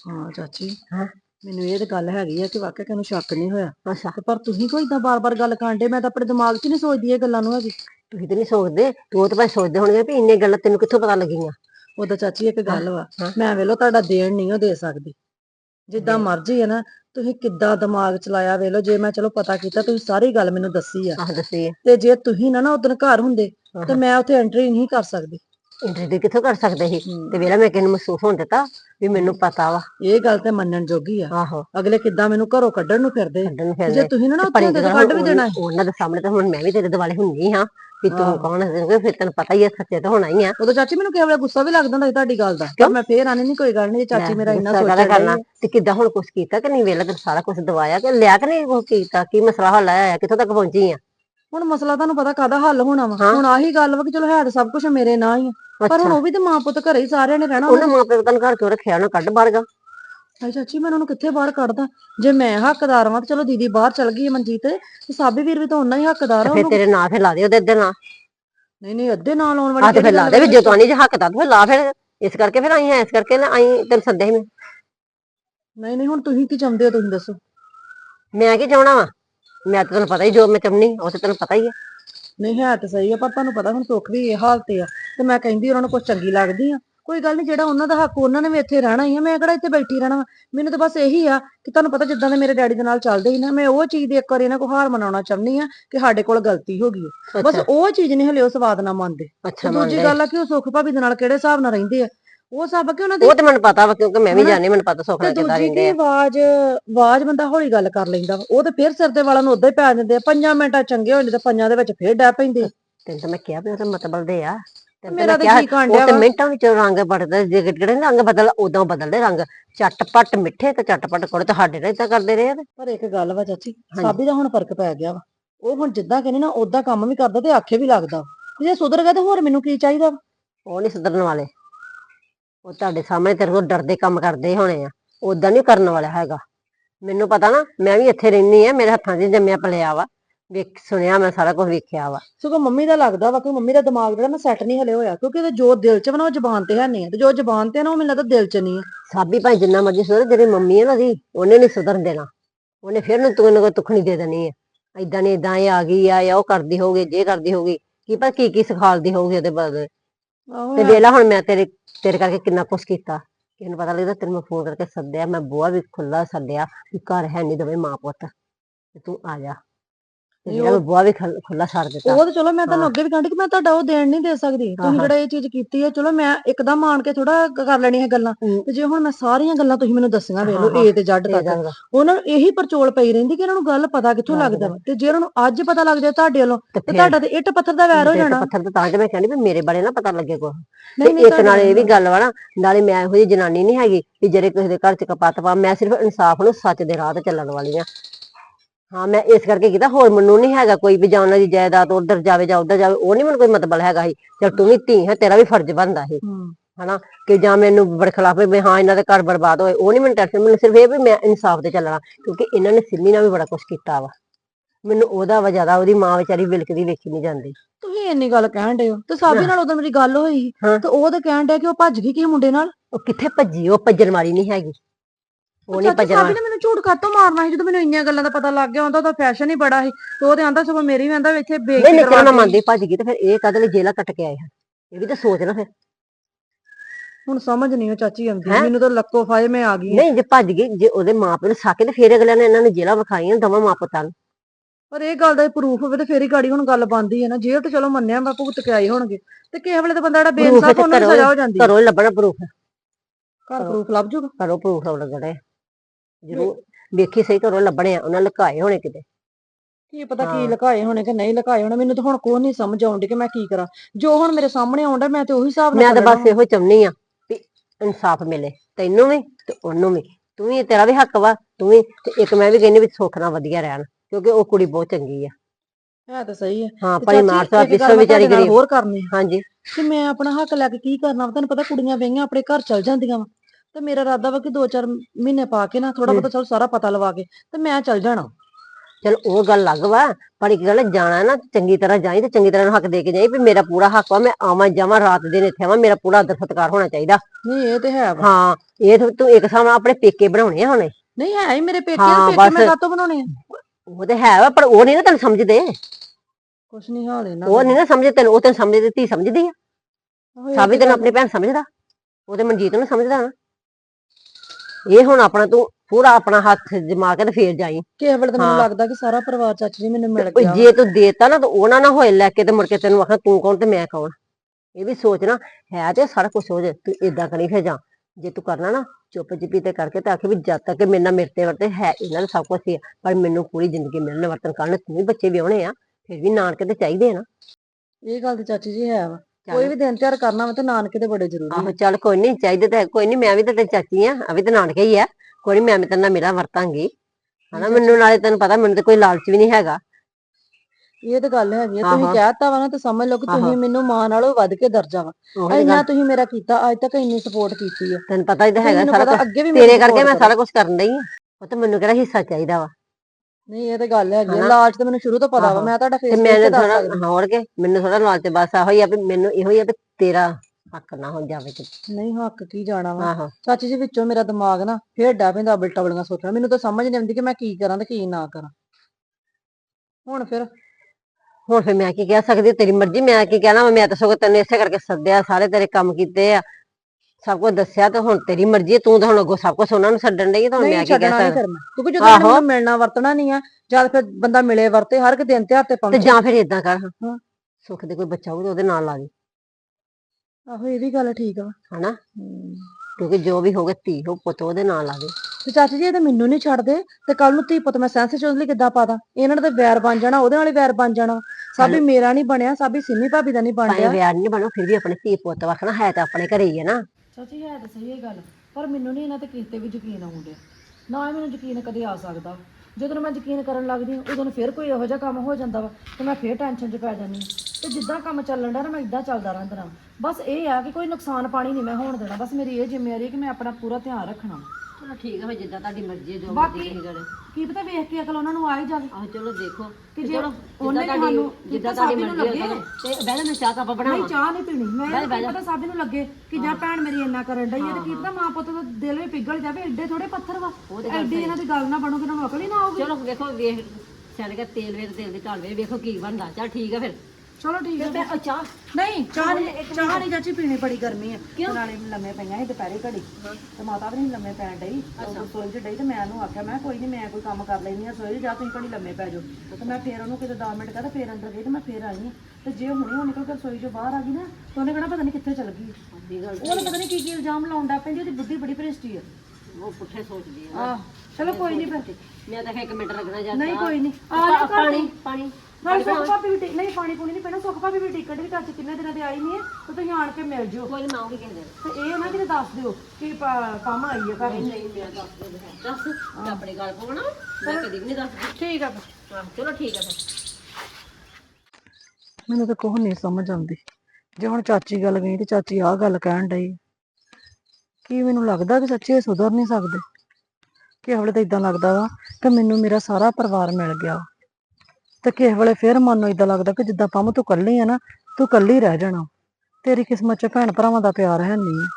ਹਾਂ ਚਾਚੀ ਹਾਂ। ਮੈਨੂੰ ਇਹ ਤੇ ਗੱਲ ਹੈਗੀ ਆ ਕਿ ਵਾਕਿਆ ਕਿਨੂੰ ਸ਼ੱਕ ਨਹੀਂ ਹੋਇਆ। ਅੱਛਾ। ਤੇ ਪਰ ਤੁਸੀਂ ਕੋਈ ਇਦਾਂ ਬਾਰ-ਬਾਰ ਗੱਲ ਕਾਂਡੇ ਮੈਂ ਤਾਂ ਆਪਣੇ ਦਿਮਾਗ 'ਚ ਨਹੀਂ ਸੋਚਦੀ ਇਹ ਗੱਲਾਂ ਨੂੰ ਹੈਗੀ। ਤੁਸੀਂ ਤਾਂ ਨਹੀਂ ਸੋਚਦੇ ਤੂੰ ਤਾਂ ਭਾਵੇਂ ਸੋਚਦੇ ਹੋਣਗੇ ਵੀ ਇੰਨੇ ਗੱਲਾਂ ਤੈਨੂੰ ਕਿੱਥੋਂ ਪਤਾ ਲੱਗੀਆਂ। ਉਹਦਾ ਚਾਚੀ ਇੱਕ ਗੱਲ ਵਾ। ਮੈਂ ਵੇਲੋ ਤੁਹਾਡਾ ਦੇਣ ਨਹੀਂ ਉਹ ਦੇ ਸਕਦੀ। ਜਿੱਦਾਂ ਦੇ- ਮਰਜ਼ੀ ਹੈ ਨਾ ਤੁਸੀਂ ਕਿੱਦਾਂ ਦਿਮਾਗ ਚਲਾਇਆ ਵੇਲੋ ਜੇ ਮੈਂ ਚਲੋ ਪਤਾ ਕੀਤਾ ਤੁਸੀਂ ਸਾਰੀ ਗੱਲ ਮੈਨੂੰ ਦੱਸੀ ਆ। ਤੇ ਜੇ ਤੁਸੀਂ ਨਾ ਨਾ ਉਦੋਂ ਘਰ ਹੁੰਦੇ ਤੇ। ਮੈਂ ਉੱਥੇ ਐਂਟਰੀ ਨਹੀਂ ਕਰ ਸਕਦੀ। ਇੰਟਰਵਿਊ ਕਿੱਥੋਂ ਕਰ ਸਕਦੇ ਸੀ। ਤੇ ਵੇਲਾ ਮੈਂ ਕਿਹਨੂੰ ਮਹਿਸੂਸ ਹੋਣ ਦਿੱਤਾ ਵੀ ਮੈਨੂੰ ਪਤਾ ਵਾ। ਇਹ ਗੱਲ ਤੇ ਮੰਨਣ ਜੋਗੀ ਆ। ਆਹੋ। ਅਗਲੇ ਕਿੱਦਾਂ ਮੈਨੂੰ ਘਰੋਂ ਕੱਢਣ ਨੂੰ ਫਿਰਦੇ ਕੱਢਣ ਨੂੰ ਤੇ ਫਿਰਦੇ ਜੇ ਤੁਸੀਂ ਨਾ ਨਾ ਤੇ ਉੱਥੇ ਹੁੰਦੇ ਤਾਂ ਕੱਢ ਵੀ ਦੇਣਾ ਉਹਨਾਂ- ਉਹਨਾਂ ਦੇ ਸਾਹਮਣੇ ਤਾਂ ਹੁਣ ਮੈਂ ਵੀ ਤੇਰੇ ਦੁਆਲੇ ਹੁੰਨੀ ਹਾਂ। ਵੀ ਤੂੰ। ਕੌਣ ਹੈ ਫਿਰ ਤੈਨੂੰ ਪਤਾ ਹੀ ਹੈ ਸੱਚੇ ਤਾਂ ਹੋਣਾ ਹੀ ਆ। ਉਦੋਂ ਚਾਚੀ ਮੈਨੂੰ ਕਿਹਾ ਵੇਲੇ ਗੁੱਸਾ ਵੀ ਲੱਗਦਾ ਹੁੰਦਾ ਸੀ ਤੁਹਾਡੀ ਗੱਲ ਦਾ। ਪਰ ਮੈਂ ਫੇਰ ਆਣੀ ਨਹੀਂ ਕੋਈ ਗੱਲ ਨਹੀਂ ਚਾਚੀ ਮੇਰਾ ਇੰਨਾ ਸੋਚਣ ਕਰਨਾ। ਤੇ ਕਿੱਦਾਂ ਹੁਣ ਕੁਛ ਕੀਤਾ ਕਿ ਨਹੀਂ ਵੇਲਾ ਸਾਰਾ ਕੁਝ ਦਵਾਇਆ ਕਿ ਲਿਆ ਕਿ ਨਹੀਂ ਕੁਛ ਕੀਤਾ ਕੀ ਮਸਲਾ ਹੱਲ ਆਇਆ ਕਿੱਥੋਂ ਤੱਕ ਪਹੁੰਚੀ ਆ? ਹੁਣ ਮਸਲਾ ਤੁਹਾਨੂੰ ਪਤਾ ਕਾਦਾ ਹੱਲ ਹੋਣਾ ਵਾ। ਹੁਣ ਆਹੀ ਗੱਲ ਵਾ ਕਿ ਚਲੋ ਹੈ ਤਾਂ ਸਭ ਕੁਝ ਮੇਰੇ ਨਾਂ ਹੀ ਆ। ਪਰ ਹੁਣ ਉਹ ਵੀ ਤੇ ਮਾਂ ਪੁੱਤ ਘਰੇ ਹੀ ਸਾਰਿਆਂ ਨੇ ਰਹਿਣਾ ਉਹਨੇ ਮਾਂ ਪਿਓ ਤੈਨੂੰ ਘਰ ਕਿਉਂ ਰੱਖਿਆ? ਉਹਨੂੰ ਕੱਢ ਬਾਹਰ ਗਾ। ਹਾਏ ਚਾਚੀ ਮੈਂ ਉਹਨਾਂ ਨੂੰ ਕਿੱਥੇ ਬਾਹਰ ਕੱਢਦਾ? ਜੇ ਮੈਂ ਹੱਕਦਾਰ ਤੇ ਚਲੋ ਦੀਦੀ ਬਾਹਰ ਚਲ ਗਈ ਹੈ ਮਨਜੀਤ। ਤੇ ਸਾਬੀ ਵੀਰ ਵੀ ਤਾਂ ਉਹਨਾਂ ਹੀ ਹੱਕਦਾਰ ਆ ਫਿਰ ਉਹਨੂੰ ਤੇਰੇ ਨਾਂ ਫਿਰ ਲਾ ਦੇ ਉਹਦੇ ਅੱਧੇ ਨਾਂ। ਨਹੀਂ ਨਹੀਂ ਅੱਧੇ ਨਾਲ ਆਉਣ ਆ ਵਾਲੀ ਤੇ ਫਿਰ ਲਾ ਦੇ ਵੀ ਹੈ? ਜੇ ਤੂੰ ਨਹੀਂ ਜੇ ਹੱਕ ਦਾ ਫਿਰ ਲਾ ਫਿਰ। ਇਸ ਕਰਕੇ ਫਿਰ ਆਈ ਹੈ ਇਸ ਕਰਕੇ ਨਾ ਆਈ ਤੈਨੂੰ ਸੱਦਿਆ ਸੀ ਮੈਂ। ਨਹੀਂ ਨਹੀਂ ਹੁਣ ਤੁਸੀਂ ਕੀ ਚਾਹੁੰਦੇ ਹੋ ਤੁਸੀਂ ਦੱਸੋ। ਮੈਂ ਕੀ ਚਾਹਣਾ ਵਾ? ਮੈਂ ਤਾਂ ਤੈਨੂੰ ਪਤਾ ਹੀ ਜੋ ਮੈਂ ਚਾਹੁੰਦੀ ਉਹ ਤੇ ਤੈਨੂੰ ਪਤਾ ਹੀ ਹੈ ਨਹੀਂ ਹੈ ਤਾਂ ਸਹੀ ਆ ਪਰ ਤੁਹਾਨੂੰ ਪਤਾ ਹੁਣ ਸੁੱਖ ਵੀ ਇਹ ਹਾਲਤ ਆ। ਤੇ ਮੈਂ ਕਹਿੰਦੀ ਉਹਨਾਂ ਨੂੰ ਕੁਝ ਚੰਗੀ ਲੱਗਦੀ ਆ। ਕੋਈ ਗੱਲ ਨਹੀਂ ਜਿਹੜਾ ਉਹਨਾਂ ਦਾ ਹੱਕ ਉਹਨਾਂ ਨੇ ਵੀ ਇੱਥੇ ਰਹਿਣਾ ਹੀ ਆ ਮੈਂ ਕਿਹੜਾ ਇੱਥੇ ਬੈਠੀ ਰਹਿਣਾ ਮੈਨੂੰ ਤਾਂ ਬਸ ਇਹੀ ਆ ਕਿ ਤੁਹਾਨੂੰ ਪਤਾ ਜਿੱਦਾਂ ਦੇ ਮੇਰੇ ਡੈਡੀ ਦੇ ਨਾਲ ਚੱਲਦੇ ਸੀ ਨਾ ਮੈਂ ਉਹ ਚੀਜ਼ ਦੀ ਇੱਕ ਵਾਰੀ ਇਹਨਾਂ ਕੋਲ ਹਾਰ ਮਨਾਉਣਾ ਚਾਹੁੰਦੀ ਆ ਕਿ ਸਾਡੇ ਕੋਲ ਗਲਤੀ ਹੋ ਗਈ ਹੈ ਬਸ ਉਹ ਚੀਜ਼ ਨਹੀਂ ਹਲੇ ਉਹ ਸਵਾਦ ਨਾ ਮੰਨਦੇ। ਦੂਜੀ। ਗੱਲ ਆ ਕਿ ਉਹ ਸੁੱਖ ਭਾਬੀ ਦੇ ਨਾਲ ਕਿਹੜੇ ਹਿਸਾਬ ਨਾਲ ਰਹਿੰਦੇ ਆ? ਉਹ ਸਭ ਕਿ ਉਹਨਾਂ ਦੀ ਉਹ ਤੇ ਮੈਨੂੰ ਪਤਾ ਵਾ ਕਿਉਂਕਿ ਮੈਂ ਵੀ? ਜਾਣੀ ਮੈਨੂੰ ਪਤਾ ਸੁੱਖ ਤੇ ਨਾਲ ਕਿੱਦਾਂ ਰਹਿੰਦੇ ਕੀ ਆ ਆਵਾਜ਼ ਆਵਾਜ਼ ਬੰਦਾ ਹੌਲੀ ਗੱਲ ਕਰ ਲੈਂਦਾ ਉਹ ਤੇ ਫਿਰ ਸਿਰ ਦੇ ਵਾਲਾਂ ਨੂੰ ਉਦਾਂ ਹੀ ਪੈ ਜਾਂਦੇ ਆ ਪੰਜਾਂ ਮਿੰਟਾਂ ਚੰਗੇ ਹੋ ਜਾਂਦੇ ਤੇ ਪੰਜਾਂ ਦੇ ਵਿੱਚ ਫਿਰ ਡੈ ਪੈਂਦੇ। ਤੈਨੂੰ ਤਾਂ ਮੈਂ ਕਿਹਾ ਵੀ ਉਹ ਤਾਂ ਮਤਲਬ ਦੇ ਆ ਮੇਰਾ ਤਾਂ ਕਾਂਡਿਆ ਉਹ ਤੇ ਮਿੰਟਾਂ ਵਿੱਚ ਰੰਗ ਬਦਲਦਾ ਜੇ ਜਿਹੜੇ ਰੰਗ ਬਦਲ ਉਦੋਂ ਬਦਲਦੇ ਰੰਗ ਝਟਪਟ ਮਿੱਠੇ ਤੇ ਝਟਪਟ ਕੋੜੇ ਤੁਹਾਡੇ ਨਾਲ ਇਦਾਂ ਕਰਦੇ ਰਹੇ ਆ ਤੇ। ਪਰ ਇੱਕ ਗੱਲ ਵਾ ਚਾਚੀ। ਸਾਬੀ ਦਾ ਹੁਣ ਫ਼ਰਕ ਪੈ ਗਿਆ ਵਾ ਉਹ ਹੁਣ ਜਿੱਦਾਂ ਕਹਿੰਦੇ ਨਾ ਉਦਾਂ ਕੰਮ ਵੀ ਕਰਦਾ ਤੇ ਆਖੇ ਵੀ ਲੱਗਦਾ। ਤੇ ਜੇ ਸੁਧਰ ਗਿਆ ਤੇ ਹੋਰ ਮੈਨੂੰ ਕੀ ਚਾਹੀਦਾ ਵਾ? ਉਹ ਨਹੀਂ ਸੁਧਰਨ ਵਾਲੇ ਉਹ ਤੁਹਾਡੇ ਸਾਹਮਣੇ ਤੇਰੇ ਕੋਲ ਡਰਦੇ ਕੰਮ ਕਰਦੇ ਹੋਣੇ ਆ ਉਦਾਂ ਨਹੀਂ ਕਰਨ ਵਾਲਾ ਹੈਗਾ ਮੈਨੂੰ ਪਤਾ ਨਾ ਮੈਂ ਵੀ ਇੱਥੇ ਰਹਿਨੀ ਆ ਮੇਰੇ ਹੱਥਾਂ 'ਚ ਜੰਮਿਆ ਪਲਿਆ ਵਾ ਵੇਖ ਸੁਣਿਆ ਮੈਂ ਸਾਰਾ ਕੁਝ ਵੇਖਿਆ ਵਾ। ਸਗੋਂ ਮੰਮੀ ਦਾ ਲੱਗਦਾ ਵਾ ਕਿ ਮੰਮੀ ਦਾ ਦਿਮਾਗ ਜਿਹੜਾ ਨਾ ਸੈੱਟ ਨਹੀਂ ਹਲੇ ਹੋਇਆ ਕਿਉਂਕਿ ਉਹਦੇ ਜੋ ਦਿਲ 'ਚ ਵਾ ਨਾ ਉਹ ਜ਼ਬਾਨ ਤੇ ਹੈ ਨਹੀਂ ਤੇ ਜੋ ਜ਼ਬਾਨ ਤੇ ਨਾ ਉਹ ਮੈਨੂੰ ਲੱਗਦਾ ਦਿਲ 'ਚ ਨਹੀਂ ਆ ਸਾਬੀ ਭਾਈ ਜਿੰਨਾ ਮਰਜ਼ੀ ਸੁਧਰ ਜਿਹੜੀ ਮੰਮੀ ਹੈ ਨਾ ਦੀ ਉਹਨੇ ਨਹੀਂ ਸੁਧਰਨ ਦੇਣਾ। ਉਹਨੇ ਫਿਰ ਨੂੰ ਤੂੰ ਕੋਈ ਤੁਖਣੀ ਦੇ ਦੇਣੀ ਹੈ ਨਹੀਂ ਏਦਾਂ ਇਹ ਆ ਗਈ ਆ ਜਾਂ ਉਹ ਕਰਦੀ ਹੋਊਗੀ ਜੇ ਕਰਦੀ ਹੋਊਗੀ ਕੀ ਪਤਾ ਕੀ ਕੀ ਸਿਖਾਲਦੀ ਹੋਊਗੀ ਉਹਦੇ ਬਦਲੇ ਆਹੋ ਤੇ ਵੇਲਾ ਹੁਣ ਮੈਂ ਤੇਰੇ ਤੇਰੇ ਕਰਕੇ ਕਿੰਨਾ ਕੁਛ ਕੀਤਾ। ਕਿਹਨੂੰ ਪਤਾ ਲੱਗਦਾ ਤੈਨੂੰ ਮੈਂ ਫੋਨ ਕਰਕੇ ਸੱਦਿਆ ਮੈਂ ਬੂਹਾ ਵੀ ਖੁੱਲਾ ਸੱਦਿਆ ਵੀ ਘਰ ਹੈ ਨਹੀਂ ਦੋਵੇਂ ਮਾਂ ਪੁੱਤ। ਤੇ ਤੂੰ ਆ ਜਾ। ਜਿਹੜਾ ਮੈਂ ਬੂਹਾ ਵੀ ਖੁੱਲ- ਖੁੱਲਾ ਛੱਡ ਦਿੱਤਾ ਉਹ ਤੇ ਚਲੋ ਮੈਂ ਤੁਹਾਨੂੰ ਹਾਂ। ਅੱਗੇ ਵੀ ਕਹਿੰਦੀ ਕਿ ਮੈਂ ਤੁਹਾਡਾ ਉਹ ਦੇਣ ਨਹੀਂ ਦੇ ਸਕਦੀ ਤੁਸੀਂ। ਜਿਹੜਾ ਇਹ ਚੀਜ਼ ਕੀਤੀ ਹੈ ਚਲੋ ਮੈਂ ਇੱਕਦਮ ਆਣ ਕੇ ਥੋੜਾ ਕਰ ਲੈਣੀਆਂ ਗੱਲਾਂ ਹਮ। ਤੇ ਜੇ ਹੁਣ ਮੈਂ ਸਾਰੀਆਂ ਗੱਲਾਂ ਤੁਸੀਂ ਮੈਨੂੰ ਦੱਸੀਆਂ ਵੇਖ ਹਾਂ, ਲਓ ਹਾਂ। ਏ ਤੇ ਜੱਡ ਤੱਕ ਗੱਲ। ਉਹਨਾਂ ਨੂੰ ਇਹੀ ਪਰਚੋਲ ਪਈ ਰਹਿੰਦੀ ਕਿ ਇਹਨਾਂ ਨੂੰ ਗੱਲ ਪਤਾ ਕਿੱਥੋਂ ਲੱਗਦਾ ਤੇ ਜੇ ਉਹਨਾਂ ਨੂੰ ਅੱਜ ਪਤਾ ਲੱਗ ਜਾਏ ਤੁਹਾਡੇ ਵੱਲੋਂ ਤੇ ਤੁਹਾਡਾ ਤੇ ਇੱਟ ਪੱਥਰ ਦਾ ਵੈਰ ਹੋ ਜਾਣਾ ਪੱਥਰ ਤੇ ਤਾਂ ਮੈਂ ਕਹਿੰਦੀ ਵੀ ਮੇਰੇ ਬਾਰੇ ਨਾ ਪਤਾ ਲੱਗੇ ਕੁਛ ਨਹੀਂ ਇੱਕ ਨਾਲੇ ਇਹ ਵੀ ਗੱਲ ਵਾ ਨਾ ਨਾਲੇ ਮੈਂ ਇਹੋ ਜਿਹੀ ਜਨਾਨੀ ਨਹੀਂ ਹੈਗੀ ਵੀ ਜਿਹੜੇ ਕਿਸੇ ਦੇ ਘਰ ਚ ਕਪੱਤ ਪਾ ਮੈਂ ਸਿਰਫ ਇਨਸਾਫ ਨੂੰ ਸੱਚ ਦੇ ਰਾਹ ਤੇ ਚੱਲਣ ਵਾਲੀ ਆ ਹਾਂ ਮੈਂ ਇਸ ਕਰਕੇ ਕੀਤਾ ਹੋਰ ਮੈਨੂੰ ਨਹੀਂ ਹੈਗਾ ਕੋਈ ਵੀ ਜਾਂ ਉਹਨਾਂ ਦੀ ਜਾਇਦਾਦ ਉਧਰ ਜਾਵੇ ਜਾਂ ਉਧਰ ਜਾਵੇ ਉਹ ਨਹੀਂ ਮੈਨੂੰ ਕੋਈ ਮਤਲਬ ਹੈਗਾ ਸੀ। ਚਲ ਤੂੰ ਵੀ ਧੀ ਹੈ ਤੇਰਾ ਵੀ ਫਰਜ਼ ਬਣਦਾ ਸੀ। ਹਨਾ ਕਿ ਜਾਂ ਮੈਨੂੰ ਬਰਖਲਾਫ ਵੀ ਹਾਂ ਇਹਨਾਂ ਦੇ ਘਰ ਬਰਬਾਦ ਹੋਏ ਉਹ ਨਹੀਂ ਮੈਨੂੰ ਟੈਨਸ਼ਨ ਮੈਨੂੰ ਸਿਰਫ ਇਹ ਵੀ ਮੈਂ ਇਨਸਾਫ ਤੇ ਚੱਲਣਾ ਕਿਉਂਕਿ ਇਹਨਾਂ ਨੇ ਸਿੰਮੀ ਨਾਲ ਵੀ ਬੜਾ ਕੁਝ ਕੀਤਾ ਵਾ। ਮੈਨੂੰ ਉਹਦਾ ਵਾ ਜ਼ਿਆਦਾ ਉਹਦੀ ਮਾਂ ਵਿਚਾਰੀ ਵਿਲਕਦੀ ਵੇਖੀ ਨਹੀਂ ਜਾਂਦੀ। ਤੁਸੀਂ ਇੰਨੀ ਗੱਲ ਕਹਿਣ ਡਏ ਹੋ ਤੇ ਸਾਬੀ ਨਾਲ ਉਦੋਂ ਮੇਰੀ ਗੱਲ ਹੋਈ ਸੀ। ਤੇ ਉਹ ਤੇ ਕਹਿਣ ਡਿਆ ਕਿ ਉਹ ਭੱਜ ਗਈ ਕਿਸੇ ਮੁੰਡੇ ਨਾਲ? ਉਹ ਕਿੱਥੇ ਭੱਜੀ ਉਹ ਭੱਜਣ ਵਾਲੀ ਨਹੀਂ ਹੈਗੀ। ਉਹ ਨਹੀਂ ਭੱਜਣ। ਵਾਲੀ ਨੇ ਮੈਨੂੰ ਝੂਠ ਕਾਤੋਂ ਮਾਰਨਾ ਸੀ? ਜਦੋਂ ਮੈਨੂੰ ਇੰਨੀਆਂ ਗੱਲਾਂ ਦਾ ਪਤਾ ਲੱਗ ਗਿਆ ਹੁੰਦਾ ਉਹਦਾ ਫੈਸ਼ਨ ਹੀ ਬੜਾ ਸੀ। ਤੇ ਉਹ ਤੇ ਆਂਦਾ ਸਗੋਂ ਮੇਰੀ ਵੀ ਆਂਦਾ ਇੱਥੇ ਨਹੀਂ ਬੇਇੱਜ਼ਤੀ ਕਰਵਾ ਮੰਨਦੀ ਭੱਜ ਗਈ ਤੇ ਫਿਰ ਇਹ ਕਦੇ ਲਈ ਜੇਲਾ ਕੱਟ ਕੇ ਆਏ ਹਨ? ਇਹ ਵੀ ਤਾਂ ਸੋਚ ਨਾ ਫਿਰ। ਹੁਣ ਸਮਝ ਨਹੀਂ ਉਹ ਚਾਚੀ ਆਉਂਦੀ? ਮੈਨੂੰ ਤਾਂ ਲੱਕੋ ਫਾਏ ਮੈਂ ਆ ਗਈ ਹਾਂ। ਨਹੀਂ ਜੇ ਭੱਜ ਗਈ ਜੇ ਉਹਦੇ ਮਾਪੇ ਨੂੰ ਸਾਕੇ ਤੇ ਫਿਰ ਅਗਲਿਆਂ ਨੇ ਇਹਨਾਂ ਨੂੰ ਜੇਲਾ ਵਿਖਾਈਆਂ ਦਵਾ ਮਾਪਤਾਂ ਨੂੰ। ਪਰ ਇਹ ਗੱਲ ਦਾ ਪ੍ਰੂਫ ਹੋਵੇ ਤੇ ਫੇਰ ਹੀ ਗਾੜੀ ਹੁਣ ਗੱਲ ਬਣਦੀ ਹੈ ਨਾ। ਜੇਲ੍ਹ ਤੇ ਚਲੋ ਮੰਨਿਆ ਮੈਂ ਭੁਗਤ ਕੇ ਆਏ ਹੋਣਗੇ। ਤੇ ਕਿਸੇ ਵੇਲੇ ਤਾਂ ਬੰਦਾ ਜਿਹੜਾ Proof ਬੇਇਨਸਾਫ ਤੇ ਉਹਨੂੰ ਵੀ ਘਰੋਂ- ਸਜ਼ਾ ਹੋ ਜਾਂਦੀ ਹੈ। ਘਰੋਂ ਹੀ ਲੱਭਣਾ ਪ੍ਰੂਫ ਘਰ ਪ੍ਰੂਫ ਲੱਭ ਜੂਗਾ। ਘਰੋਂ ਪ੍ਰੂਫ ਲੱਗਣੇ ਜ਼ਰੂਰ। ਵੇਖੀ ਸਹੀ ਘਰੋਂ ਲੱਭਣੇ ਆ ਉਹਨਾਂ ਲੁਕਾਏ ਹੋਣੇ ਕਿਤੇ। ਕੀ ਪਤਾ ਕੀ। ਲੁਕਾਏ ਹੋਣੇ ਕਿ ਨਹੀਂ ਲੁਕਾਏ ਹੋਣੇ ਮੈਨੂੰ ਤਾਂ ਹੁਣ ਕੋਈ ਨਹੀਂ ਸਮਝ ਆਉਂਦੀ ਕਿ ਮੈਂ ਕੀ ਕਰਾਂ। ਜੋ ਹੁਣ ਮੇਰੇ ਸਾਹਮਣੇ ਆਉਂਦਾ ਮੈਂ ਤੇ ਉਹੀ ਹਿਸਾਬ ਨਾਲ ਮੈਂ ਤਾਂ ਬਸ ਇਹੋ ਚਾਹੁੰਨੀ ਆ ਵੀ ਇਨਸਾਫ ਮਿਲੇ ਤੈਨੂੰ ਵੀ ਤੇ ਉਹਨੂੰ ਵੀ। ਤੂੰ ਵੀ ਤੇਰਾ ਵੀ ਹੱਕ ਵਾ ਤੂੰ ਵੀ ਤੇ ਇੱਕ ਮੈਂ ਵੀ ਕਹਿੰਦੀ ਵੀ ਸੁੱਖ ਨਾਲ ਵਧੀਆ ਰਹਿਣ ਕਿਉਂਕਿ ਉਹ ਕੁੜੀ ਬਹੁਤ ਚੰਗੀ ਆ। ਹੈ ਤਾਂ ਸਹੀ ਹੈ ਹਾਂ ਤੇ ਭਾਈ ਚਾਚੀ, ਮਾਰਸਾ ਇੱਕ ਗੱਲ ਮੈਂ ਵਿਚਾਰੀ ਤੁਹਾਡੇ ਨਾਲ ਗਰੀਬ। ਹੋਰ ਕਰਨੀ ਹਾਂਜੀ। ਕਿ ਮੈਂ ਆਪਣਾ ਹੱਕ ਲੈ ਕੇ ਕੀ ਕਰਨਾ ਵਾ? ਤੈਨੂੰ ਪਤਾ ਕੁੜੀਆਂ ਵਿਆਹੀਆਂ ਆਪਣੇ ਘਰ ਚਲ ਜਾਂਦੀਆਂ ਵਾ। ਤੇ ਮੇਰਾ ਇਰਾਦਾ ਵਾ ਕਿ 2-4 ਮਹੀਨੇ ਪਾ ਕੇ ਨਾ ਥੋੜਾ ਬਹੁਤਾ ਚਲ ਸਾਰਾ ਪਤਾ ਲਵਾ ਕੇ ਤੇ ਮੈਂ ਚਲ ਜਾਣਾ। ਚਲ ਉਹ ਗੱਲ ਲੱਗ ਵਾ ਪਰ ਇੱਕ ਗੱਲ ਜਾਣਾ ਨਾ ਚੰਗੀ ਤਰ੍ਹਾਂ ਜਾਈ ਤੇ ਚੰਗੀ ਤਰ੍ਹਾਂ ਹੱਕ ਦੇ ਕੇ ਜਾਈ ਵੀ ਮੇਰਾ ਪੂਰਾ ਹੱਕ ਵਾ ਮੈਂ ਆਵਾਂ ਜਾਵਾਂ ਰਾਤ ਦਿਨ ਇੱਥੇ ਆਵਾਂ ਮੇਰਾ ਪੂਰਾ ਆਦਰ ਸਤਿਕਾਰ ਹੋਣਾ ਚਾਹੀਦਾ। ਨਹੀਂ ਇਹ ਤੇ ਹੈ ਵਾ। ਹਾਂ ਇਹ ਤਾਂ ਤੂੰ ਇੱਕ ਸਾਹਮਣੇ ਆਪਣੇ ਪੇਕੇ ਬਣਾਉਣੇ ਆ ਹੁਣੇ। ਨਹੀਂ ਹੈ ਹੀ ਮੇਰੇ ਪੇਕੇ ਹਾਂ, ਤੇ ਪੇਕੇ ਮੈਂ ਬਸ। ਕਾਤੋਂ ਬਣਾਉਣੇ ਆ? ਉਹ ਤੇ ਹੈ ਵਾ ਪਰ ਉਹ ਨਹੀਂ ਨਾ ਤੈਨੂੰ ਸਮਝਦੇ। ਕੁਛ ਨਹੀਂ ਹਾਲ ਇਹਨਾਂ ਉਹ। ਨਹੀਂ ਨਾ ਸਮਝਦੇ ਤੈਨੂੰ ਉਹ ਤੈਨੂੰ ਸਮਝਦੀ ਧੀ ਸਮਝਦੀ ਆ। ਸਾਬੀ ਤੈਨੂੰ ਆਪਣੀ ਭੈਣ ਸਮਝਦਾ। ਉਹ ਤੇ ਮਨਜੀਤ ਨੂੰ ਸਮਝਦਾ ਨਾ। ਇਹ ਹੁਣ ਆਪਣਾ ਤੂੰ ਪੂਰਾ ਆਪਣਾ ਹੱਥ ਜਮਾ ਕੇ ਤੇ ਫੇਰ ਜਾਈ ਕਿਸੇ ਵੇਲੇ ਤਾਂ ਮੈਨੂੰ। ਲੱਗਦਾ ਕਿ ਸਾਰਾ ਪਰਿਵਾਰ ਚਾਚੀ ਜੀ ਮੈਨੂੰ ਮਿਲ ਗਿਆ। ਜੇ ਤੂੰ ਦੇਤਾ ਨਾ ਤਾਂ ਉਹਨਾਂ ਨਾ ਹੋਏ ਲੈ ਕੇ ਤੇ ਮੁੜ ਕੇ ਤੈਨੂੰ ਆਖਣਾ ਤੂੰ ਕੌਣ ਤੇ ਮੈਂ ਕੌਣ ਇਹ ਵੀ ਸੋਚਣਾ ਹੈ ਤੇ ਸਾਰਾ ਕੁਝ ਹੋ ਜਾ ਤੂੰ ਏਦਾਂ ਕਰੀ ਫਿਰ ਜਾ ਜੇ ਤੂੰ ਕਰਨਾ ਨਾ ਚੁੱਪ ਚਿੱਪੀ ਤੇ ਕਰਕੇ ਤੇ ਆਖੇ ਵੀ ਜਦ ਤੱਕ ਮੇਰੇ ਨਾਲ ਮੇਰੇ ਤੇ ਵਰਤੇ ਹੈ ਇਹਨਾਂ ਦਾ ਸਭ ਕੁਝ ਹੀ ਆ ਪਰ ਮੈਨੂੰ ਪੂਰੀ ਜ਼ਿੰਦਗੀ ਮਿਲਣ ਵਰਤਨ ਕਰਨ ਤੂੰ ਵੀ ਬੱਚੇ ਵਿਆਹਣੇ ਆ ਫਿਰ ਵੀ ਨਾਨਕੇ ਤੇ ਚਾਹੀਦੇ ਆ ਨਾ ਇਹ ਗੱਲ ਤੇ ਚਾਚੀ ਜੀ ਹੈ ਵਾ। ਕੋਈ ਵੀ ਦਿਨ ਤਿਉਹਾਰ ਕਰਨਾ ਵਾ ਤੇ ਨਾਨਕੇ ਤੇ ਬੜੇ ਜ਼ਰੂਰੀ ਆਹੋ ਚੱਲ ਕੋਈ ਨਹੀਂ ਚਾਹੀਦੇ ਤਾਂ ਕੋਈ ਨਹੀਂ ਮੈਂ ਵੀ ਤਾਂ ਚਾਚੀ ਆ ਵੀ ਤਾਂ ਨਾਨਕੇ ਹੀ ਆ। ਕੋਈ ਨਹੀਂ ਮੈਂ ਵੀ ਤੇਰੇ ਨਾਲ ਮੇਰਾ ਵਰਤਾਂਗੀ। ਹਨਾ। ਮੈਨੂੰ ਨਾਲੇ ਤੈਨੂੰ ਪਤਾ ਮੈਨੂੰ ਤੇ ਕੋਈ ਲਾਲਚ ਵੀ ਨਹੀਂ ਹੈਗਾ। ਇਹ ਤਾਂ ਗੱਲ ਹੈਗੀ ਆ ਤੁਸੀਂ। ਕਹਿਤਾ ਵਾ ਨਾ ਤੇ ਸਮਝ ਲਓ ਕਿ। ਤੁਸੀਂ ਮੈਨੂੰ ਮਾਂ ਨਾਲੋਂ ਵੱਧ ਕੇ ਦਰਜਾ ਵਾ। ਇੰਨਾ ਤੁਸੀਂ ਮੇਰਾ ਕੀਤਾ ਅੱਜ ਤੱਕ ਇੰਨੀ ਸਪੋਰਟ ਕੀਤੀ ਆ। ਤੈਨੂੰ ਪਤਾ ਹੀ ਤਾਂ ਹੈਗਾ ਸਾਰਾ ਤੇਰੇ ਕਰਕੇ ਮੈਂ। ਸਾਰਾ ਕੁਝ ਕਰਨ ਡਈ ਆ। ਉਹ ਤਾਂ ਮੈਨੂੰ ਕਿਹੜਾ ਹਿੱਸਾ ਚਾਹੀਦਾ ਵਾ। ਨਹੀਂ ਇਹ ਤਾਂ ਗੱਲ ਹੈਗੀ ਆ। ਹਨਾ? ਲਾਲਚ ਤੇ ਮੈਨੂੰ ਸ਼ੁਰੂ ਤੋਂ ਪਤਾ ਵਾ ਆਹੋ। ਮੈਂ ਤੁਹਾਡਾ ਤੇ ਫੇਸ ਮੈਂ ਤੇ ਦੱਸ ਥੋੜਾ ਹੋਰ ਕੇ ਮੈਨੂੰ ਥੋੜਾ ਲਾਲਚ ਬਸ ਆਹੋ ਹੀ ਆ ਵੀ ਮੈਨੂੰ ਇਹੋ ਹੀ ਆ ਵੀ ਤੇਰਾ ਹੱਕ ਨਾ ਹੋ ਜਾਵੇ ਕਿਤੇ ਨਹੀਂ ਹੱਕ ਕੀ ਜਾਣਾ ਵਾ। ਆਹੋ। ਚਾਚੀ ਜੀ ਵਿੱਚੋਂ ਮੇਰਾ ਦਿਮਾਗ ਨਾ ਫੇਰ ਡਾ ਪੈਂਦਾ ਉਲਟਾ ਬਲੀਆਂ ਸੋਚਣਾ ਮੈਨੂੰ ਤਾਂ ਸਮਝ ਨਹੀਂ ਆਉਂਦੀ ਕਿ ਮੈਂ ਕੀ ਕਰਾਂ ਤੇ ਕੀ ਨਾ ਕਰਾਂ। ਹੁਣ ਫਿਰ? ਹੁਣ ਫਿਰ ਮੈਂ ਕੀ ਕਹਿ ਸਕਦੀ ਤੇਰੀ ਮਰਜ਼ੀ ਮੈਂ ਕੀ ਕਹਿਣਾ ਵਾ, ਮੈਂ ਤਾਂ ਸਗੋਂ ਤੈਨੂੰ ਇਸੇ ਕਰਕੇ ਸੱਦਿਆ ਸਾਰੇ ਤੇਰੇ ਕੰਮ ਕੀਤੇ ਆ। ਸਭ ਕੁਝ ਦੱਸਿਆ ਤੇ ਹੁਣ ਤੇਰੀ ਮਰਜ਼ੀ ਹੈ, ਤੂੰ ਤਾਂ ਹੁਣ ਅੱਗੋਂ ਸਭ ਕੁਝ ਉਹਨਾਂ ਨੂੰ ਛੱਡਣ ਡਈ ਹੈ ਤਾਂ ਹੁਣ ਮੈਂ ਨਹੀਂ ਕੀ ਕਹਿ ਛੱਡਣਾ ਨਹੀਂ ਸਕਦਾ? ਕਰਨਾ। ਕਿਉਂਕਿ ਜਦੋਂ ਇਹਨੇ ਮਿਲਣਾ ਵਰਤਣਾ ਨਹੀਂ ਆ ਜਦ ਫਿਰ ਬੰਦਾ ਮਿਲੇ ਵਰਤੇ ਹਰ ਇੱਕ ਦਿਨ ਤੇ ਤੇ ਪਹੁੰਚੇ ਜਾਂ ਫਿਰ ਇਦਾਂ ਕਰ। ਹਾਂ। ਸੁੱਖ ਦੇ ਕੋਈ ਬੱਚਾ ਹੋਊ ਤੇ ਉਹਦੇ ਨਾਲ ਲਾ ਦੇ ਆਹੋ ਇਹ ਵੀ ਗੱਲ ਠੀਕ ਵਾ ਹਨਾ? ਹਮ। ਕਿਉਂਕਿ ਜੋ ਵੀ ਹੋਵੇ ਧੀ ਹੋ ਪੁੱਤ ਉਹਦੇ ਨਾਲ ਲਾ ਦੇ ਤੇ ਚਾਚੀ ਜੀ ਇਹ ਤਾਂ ਮੈਨੂੰ ਨਹੀਂ ਛੱਡਦੇ ਤੇ ਕੱਲ ਨੂੰ ਧੀ ਪੁੱਤ ਮੈਂ ਸੈਂਸ ਚੋਂਦਲੀ ਕਿੱਦਾਂ ਪਾਦਾ ਇਹਨਾਂ ਨੇ ਤਾਂ ਵੈਰ ਬਣ ਜਾਣਾ ਉਹਦੇ ਨਾਲ ਹੀ ਵੈਰ ਬਣ ਜਾਣਾ। ਸਾਬੀ ਮੇਰਾ ਨਹੀਂ ਬਣਿਆ ਸਾਬੀ ਸਿੰਮੀ ਭਾਬੀ ਦਾ ਨਹੀਂ ਬਣ ਭਾਵੇਂ ਰਿਹਾ। ਵਿਆਹ ਨਹੀਂ ਬਣੋ ਫਿਰ ਵੀ ਆਪਣੇ ਧੀ ਪੁੱਤ ਵਖਣਾ ਹੈ ਤਾਂ ਆਪਣੇ ਘਰੇ ਹੀ ਹੈ ਨਾ। ਚਾਚੀ, ਹੈ ਤਾਂ ਸਹੀ ਇਹ ਗੱਲ, ਪਰ ਮੈਨੂੰ ਨਹੀਂ ਇਹਨਾਂ ਤੇ ਕਿਸੇ ਤੇ ਵੀ ਯਕੀਨ ਆਉਂਦਿਆ ਨਾ ਹੀ ਮੈਨੂੰ ਯਕੀਨ ਕਦੇ ਆ ਸਕਦਾ। ਜਦੋਂ ਮੈਂ ਯਕੀਨ ਕਰਨ ਲੱਗਦੀ ਹਾਂ, ਉਦੋਂ ਫਿਰ ਕੋਈ ਇਹੋ ਜਿਹਾ ਕੰਮ ਹੋ ਜਾਂਦਾ ਵਾ, ਤੇ ਮੈਂ ਫਿਰ ਟੈਨਸ਼ਨ 'ਚ ਪੈ ਜਾਂਦੀ ਹਾਂ। ਤੇ ਜਿੱਦਾਂ ਕੰਮ ਚੱਲਣ ਦਾ ਨਾ, ਮੈਂ ਇਦਾਂ ਚੱਲਦਾ ਰਹਿੰਦਾ ਰਾਂ ਬਸ ਇਹ ਆ ਕਿ ਕੋਈ ਨੁਕਸਾਨ ਪਾਣੀ ਨਹੀਂ ਮੈਂ ਹੋਣ ਦੇਣਾ। ਬਸ ਮੇਰੀ ਇਹ ਜ਼ਿੰਮੇਵਾਰੀ ਹੈ ਕਿ ਮੈਂ ਆਪਣਾ ਪੂਰਾ ਧਿਆਨ ਰੱਖਣਾ। ਚਲੋ ਠੀਕ ਹੈ ਜਿੱਦਾਂ ਤੁਹਾਡੀ ਮਰਜ਼ੀ ਜੋ ਬਾਕੀ ਕੀ ਪਤਾ ਵੇਖ ਕੇ ਅਕਲ ਉਹਨਾਂ ਨੂੰ ਆ ਹੀ ਜਾਵੇ। ਆਹ ਚਲੋ ਦੇਖੋ। ਕਿ ਜੇ ਉਹਨੇ ਸਾਨੂੰ ਜਿੱਦਾਂ ਜਿੱਦਾਂ ਤੁਹਾਡੀ ਸਾਬੀ ਨੂੰ ਮਰਜ਼ੀ ਲੱਗੇ। ਤੇ ਬਹਿ ਜਾ ਚਾਹ ਕੱਪ ਨਹੀਂ ਬਣਾਵਾਂ। ਚਾਹ ਨਹੀਂ ਪੀਣੀ। ਮੈਂ ਕੀ ਪਤਾ ਸਾਬੀ ਨੂੰ ਲੱਗੇ ਕਿ ਜਾਂ ਭੈਣ ਮੇਰੀ ਇੰਨਾ ਕਰਨ ਡਈ ਹੈ ਤੇ ਕੀ ਪਤਾ ਮਾਂ ਪੁੱਤ ਦਾ ਦਿਲ ਵੀ ਪਿਘਲ ਜਾਵੇ ਐਡੇ ਥੋੜੇ ਪੱਥਰ ਵਾ। ਐਡੀ ਇਹਨਾਂ ਦੀ ਗੱਲ ਨਾ ਬਣੂਗੀ ਇਹਨਾਂ ਨੂੰ ਅਕਲ ਹੀ ਨਾ ਆਊਗੀ। ਚਲੋ ਵੇਖੋ ਵੇਖ ਸੈਨ ਕੇ ਤੇਲ ਵੇ ਤੇਲ ਦੀ ਢਾਲ ਵੇਖੋ ਕੀ ਬਣਦਾ। ਚਲ ਠੀਕ ਹੈ ਫਿਰ। ਚਲੋ ਠੀਕ ਹੈ ਚਾਹ। ਨਹੀਂ ਚਾਹ ਨਹੀਂ ਚਾਹ ਨਹੀਂ ਚਾਚੀ ਪੀਣੀ ਬੜੀ ਗਰਮੀ ਹੈ ਨਾਲੇ ਲੰਮੇ ਪਈਆਂ ਸੀ ਦੁਪਹਿਰੇ ਘੜੀ। ਤੇ ਮਾਤਾ ਵੀ ਨਹੀਂ ਲੰਮੇ ਪੈਣ ਡਈ। ਉਹ ਰਸੋਈ 'ਚ ਡਈ ਤੇ ਮੈਂ ਉਹਨੂੰ ਆਖਿਆ ਮੈਂ ਕੋਈ ਨਹੀਂ ਮੈਂ ਕੋਈ ਕੰਮ ਕਰ ਲੈਣੀ ਆ ਰਸੋਈ 'ਚ ਜਾ ਤੁਸੀਂ ਘੜੀ ਲੰਮੇ ਪੈ ਜਾਓ। ਤੇ ਮੈਂ ਫੇਰ ਉਹਨੂੰ ਕਿਤੇ 10 ਮਿੰਟ ਕਹਤਾ ਫੇਰ ਅੰਦਰ ਗਈ ਤੇ ਮੈਂ ਫੇਰ ਆਈ ਤੇ ਜੇ ਹੁਣੇ ਉਹ ਨਿਕਲ ਕੇ ਰਸੋਈ 'ਚੋਂ ਬਾਹਰ ਆ ਗਈ ਨਾ ਤੇ ਉਹਨੇ ਕਹਿਣਾ ਪਤਾ ਨਹੀਂ ਕਿੱਥੇ ਚਲ ਗਈ। ਉਹਨੇ ਪਤਾ ਨਹੀਂ ਕੀ ਕੀ ਇਲਜ਼ਾਮ ਲਾਉਂਦਾ ਪੈਂਦੀ ਉਹਦੀ ਬੁੱਧੀ ਬੜੀ ਭ੍ਰਿਸ਼ਟੀ ਆ। ਉਹ ਪੁੱਠੇ ਸੋਚਦੀ ਆ। ਚਲੋ ਕੋਈ ਨਹੀਂ ਮੈਂ ਤਾਂ ਕਿਹਾ ਇੱਕ ਮਿੰਟ ਲੱਗਣਾ ਜਾਂਦਾ ਨਹੀਂ ਕੋਈ ਨਹੀਂ ਆ ਜਾ ਪਾਣੀ ਪਾਣੀ। ਨਾਲੇ ਸੁੱਖ ਭਾਬੀ ਵੀ ਟਿਕ- ਨਹੀਂ ਪਾਣੀ ਪੂਣੀ ਨਹੀਂ ਪੈਣਾ ਸੁੱਖ ਭਾਬੀ ਵੀ ਟਿਕਟ ਵੀ ਅੱਜ ਕਿੰਨੇ ਦਿਨਾਂ ਦੀ ਆਈ ਨਹੀਂ ਹੈ ਤੇ ਤੁਸੀਂ ਆਣ ਕੇ ਮਿਲ ਜਿਓ। ਕੋਈ ਨਾ ਆਉਂਗੀ ਕਿਸੇ ਦਿਨ ਤੇ ਇਹ ਨਾ ਕਿਤੇ ਦੱਸ ਦਿਓ ਕਿ ਪ- ਕੰਮ ਆਈ ਹੈ ਘਰ। ਨਹੀਂ ਮੈਂ ਦੱਸ ਦੇ ਦੱਸ ਤੇ ਆਪਣੇ ਗੱਲ ਪਾਉਣਾ ਮੈਂ ਕਦੀ ਵੀ ਨਹੀਂ ਦੱਸਦੀ ਠੀਕ ਆ ਫਿਰ। ਹਾਂ ਚਲੋ ਠੀਕ ਹੈ ਫਿਰ। ਮੈਨੂੰ ਤਾਂ ਕੁਝ ਨਹੀਂ ਸਮਝ ਆਉਂਦੀ। ਜੇ ਹੁਣ ਚਾਚੀ ਗੱਲ ਗਈ ਤੇ ਚਾਚੀ ਆਹ ਗੱਲ ਕਹਿਣ ਡਈ। ਕੀ ਮੈਨੂੰ ਲੱਗਦਾ ਕਿ ਸੱਚੇ ਇਹ ਸੁਧਰ ਨਹੀਂ ਸਕਦੇ? ਕਿਸੇ ਵੇਲੇ ਤਾਂ ਇਦਾਂ ਲੱਗਦਾ ਵਾ ਕਿ ਮੈਨੂੰ ਮੇਰਾ ਸਾਰਾ ਪਰਿਵਾਰ ਮਿਲ ਗਿਆ ਵਾ। ਤੇ ਕਿਸੇ ਵੇਲੇ ਫਿਰ ਮਨ ਨੂੰ ਇਦਾਂ ਲੱਗਦਾ ਕਿ ਜਿੱਦਾਂ ਪੰਮ ਤੂੰ ਕੱਲੀ ਆ ਨਾ, ਤੂੰ ਕੱਲੀ ਰਹਿ ਜਾਣਾ। ਤੇਰੀ ਕਿਸਮਤ 'ਚ ਭੈਣ ਭਰਾਵਾਂ ਦਾ ਪਿਆਰ ਹੈ ਨਹੀਂ।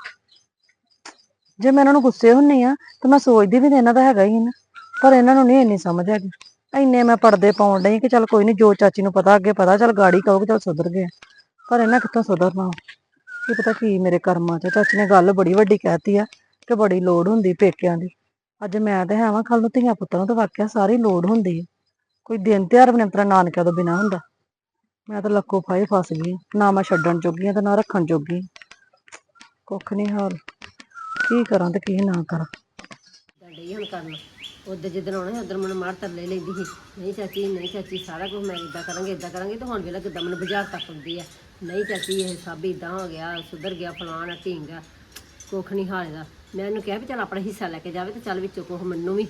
ਜੇ ਮੈਂ ਇਹਨਾਂ ਨੂੰ ਗੁੱਸੇ ਹੁੰਨੀ ਆ, ਤਾਂ ਮੈਂ ਸੋਚਦੀ ਵੀ ਤਾਂ ਇਹਨਾਂ ਦਾ ਹੈਗਾ ਹੀ ਨਾ। ਪਰ ਇਹਨਾਂ ਨੂੰ ਨਹੀਂ ਇੰਨੀ ਸਮਝ ਹੈਗੀ। ਇੰਨੇ ਮੈਂ ਪਰਦੇ ਪਾਉਣ ਡਈ ਕਿ ਚੱਲ ਕੋਈ ਨਹੀਂ ਜੋ ਚਾਚੀ ਨੂੰ ਪਤਾ ਅੱਗੇ ਪਤਾ, ਚੱਲ ਗਾੜੀ ਕਹੋਗੇ, ਚੱਲ ਸੁਧਰ ਗਏ ਪਰ ਇਹਨਾਂ ਕਿੱਥੋਂ ਸੁਧਰਨਾ? ਕੀ ਪਤਾ ਕੀ ਮੇਰੇ ਕਰਮਾਂ 'ਚ, ਚਾਚੀ ਨੇ ਗੱਲ ਬੜੀ ਵੱਡੀ ਕਹਿਤੀ ਆ ਕਿ ਬੜੀ ਲੋੜ ਹੁੰਦੀ ਪੇਕਿਆਂ ਦੀ। ਅੱਜ ਮੈਂ ਤੇ ਹੈਵਾਂ ਕੱਲ ਨੂੰ ਧੀਆਂ ਪੁੱਤਾਂ ਨੂੰ ਤਾਂ ਵਾਕਿਆ ਸਾਰੀ ਲੋੜ ਹੁੰਦੀ ਹੈ ਕੋਈ ਦਿਨ ਤਿਉਹਾਰ ਵੀ ਤੇਰਾ ਨਾਨਕਿਆਂ ਤੋਂ ਬਿਨਾ ਹੁੰਦਾ। ਮੈਂ ਤਾਂ ਲੱਕੋ ਫਾਈ ਫਸ ਗਈ। ਨਾ ਮੈਂ ਛੱਡਣ ਜੋਗੀ ਆਂ ਤੇ ਨਾ ਰੱਖਣ ਜੋਗੀ। ਕੁੱਖ ਨਹੀਂ ਹਾਲ। ਕੀ ਕਰਾਂ ਤੇ ਕੀ ਨਾ ਕਰਾਂ। ਡਈ ਹੁਣ ਕਰਨ ਉਧਰ ਜਿੱਦਣ ਆਉਣਾ ਉਧਰ ਮੈਨੂੰ ਮਾਰ ਤਰਲੇ ਲੈਂਦੀ ਸੀ। ਨਹੀਂ ਚਾਚੀ ਨਹੀਂ ਚਾਚੀ, ਸਾਰਾ ਕੁਝ ਮੈਂ ਇਦਾਂ ਕਰਾਂਗੇ ਇਦਾਂ ਕਰਾਂਗੇ ਤੇ ਹੁਣ ਵੇਲਾ ਕਿਦਾਂ ਮੈਨੂੰ ਬਾਜ਼ਾਰ ਤੱਕ ਆਉਂਦੀ ਆ। ਨਹੀਂ ਚਾਚੀ, ਇਹ ਸਭ ਇਦਾਂ ਹੋ ਗਿਆ, ਸੁਧਰ ਗਿਆ ਫਲਾਣਾ ਢੀਂਗਾ ਕੁੱਖ ਨਹੀਂ ਹਾਲੇ ਦਾ ਮੈਂ ਇਹਨੂੰ ਕਿਹਾ ਵੀ ਚੱਲ ਆਪਣਾ ਹਿੱਸਾ ਲੈ ਕੇ ਜਾਵੇ ਤੇ ਚੱਲ ਵਿੱਚੋਂ ਕੁਛ ਮੈਨੂੰ ਵੀ।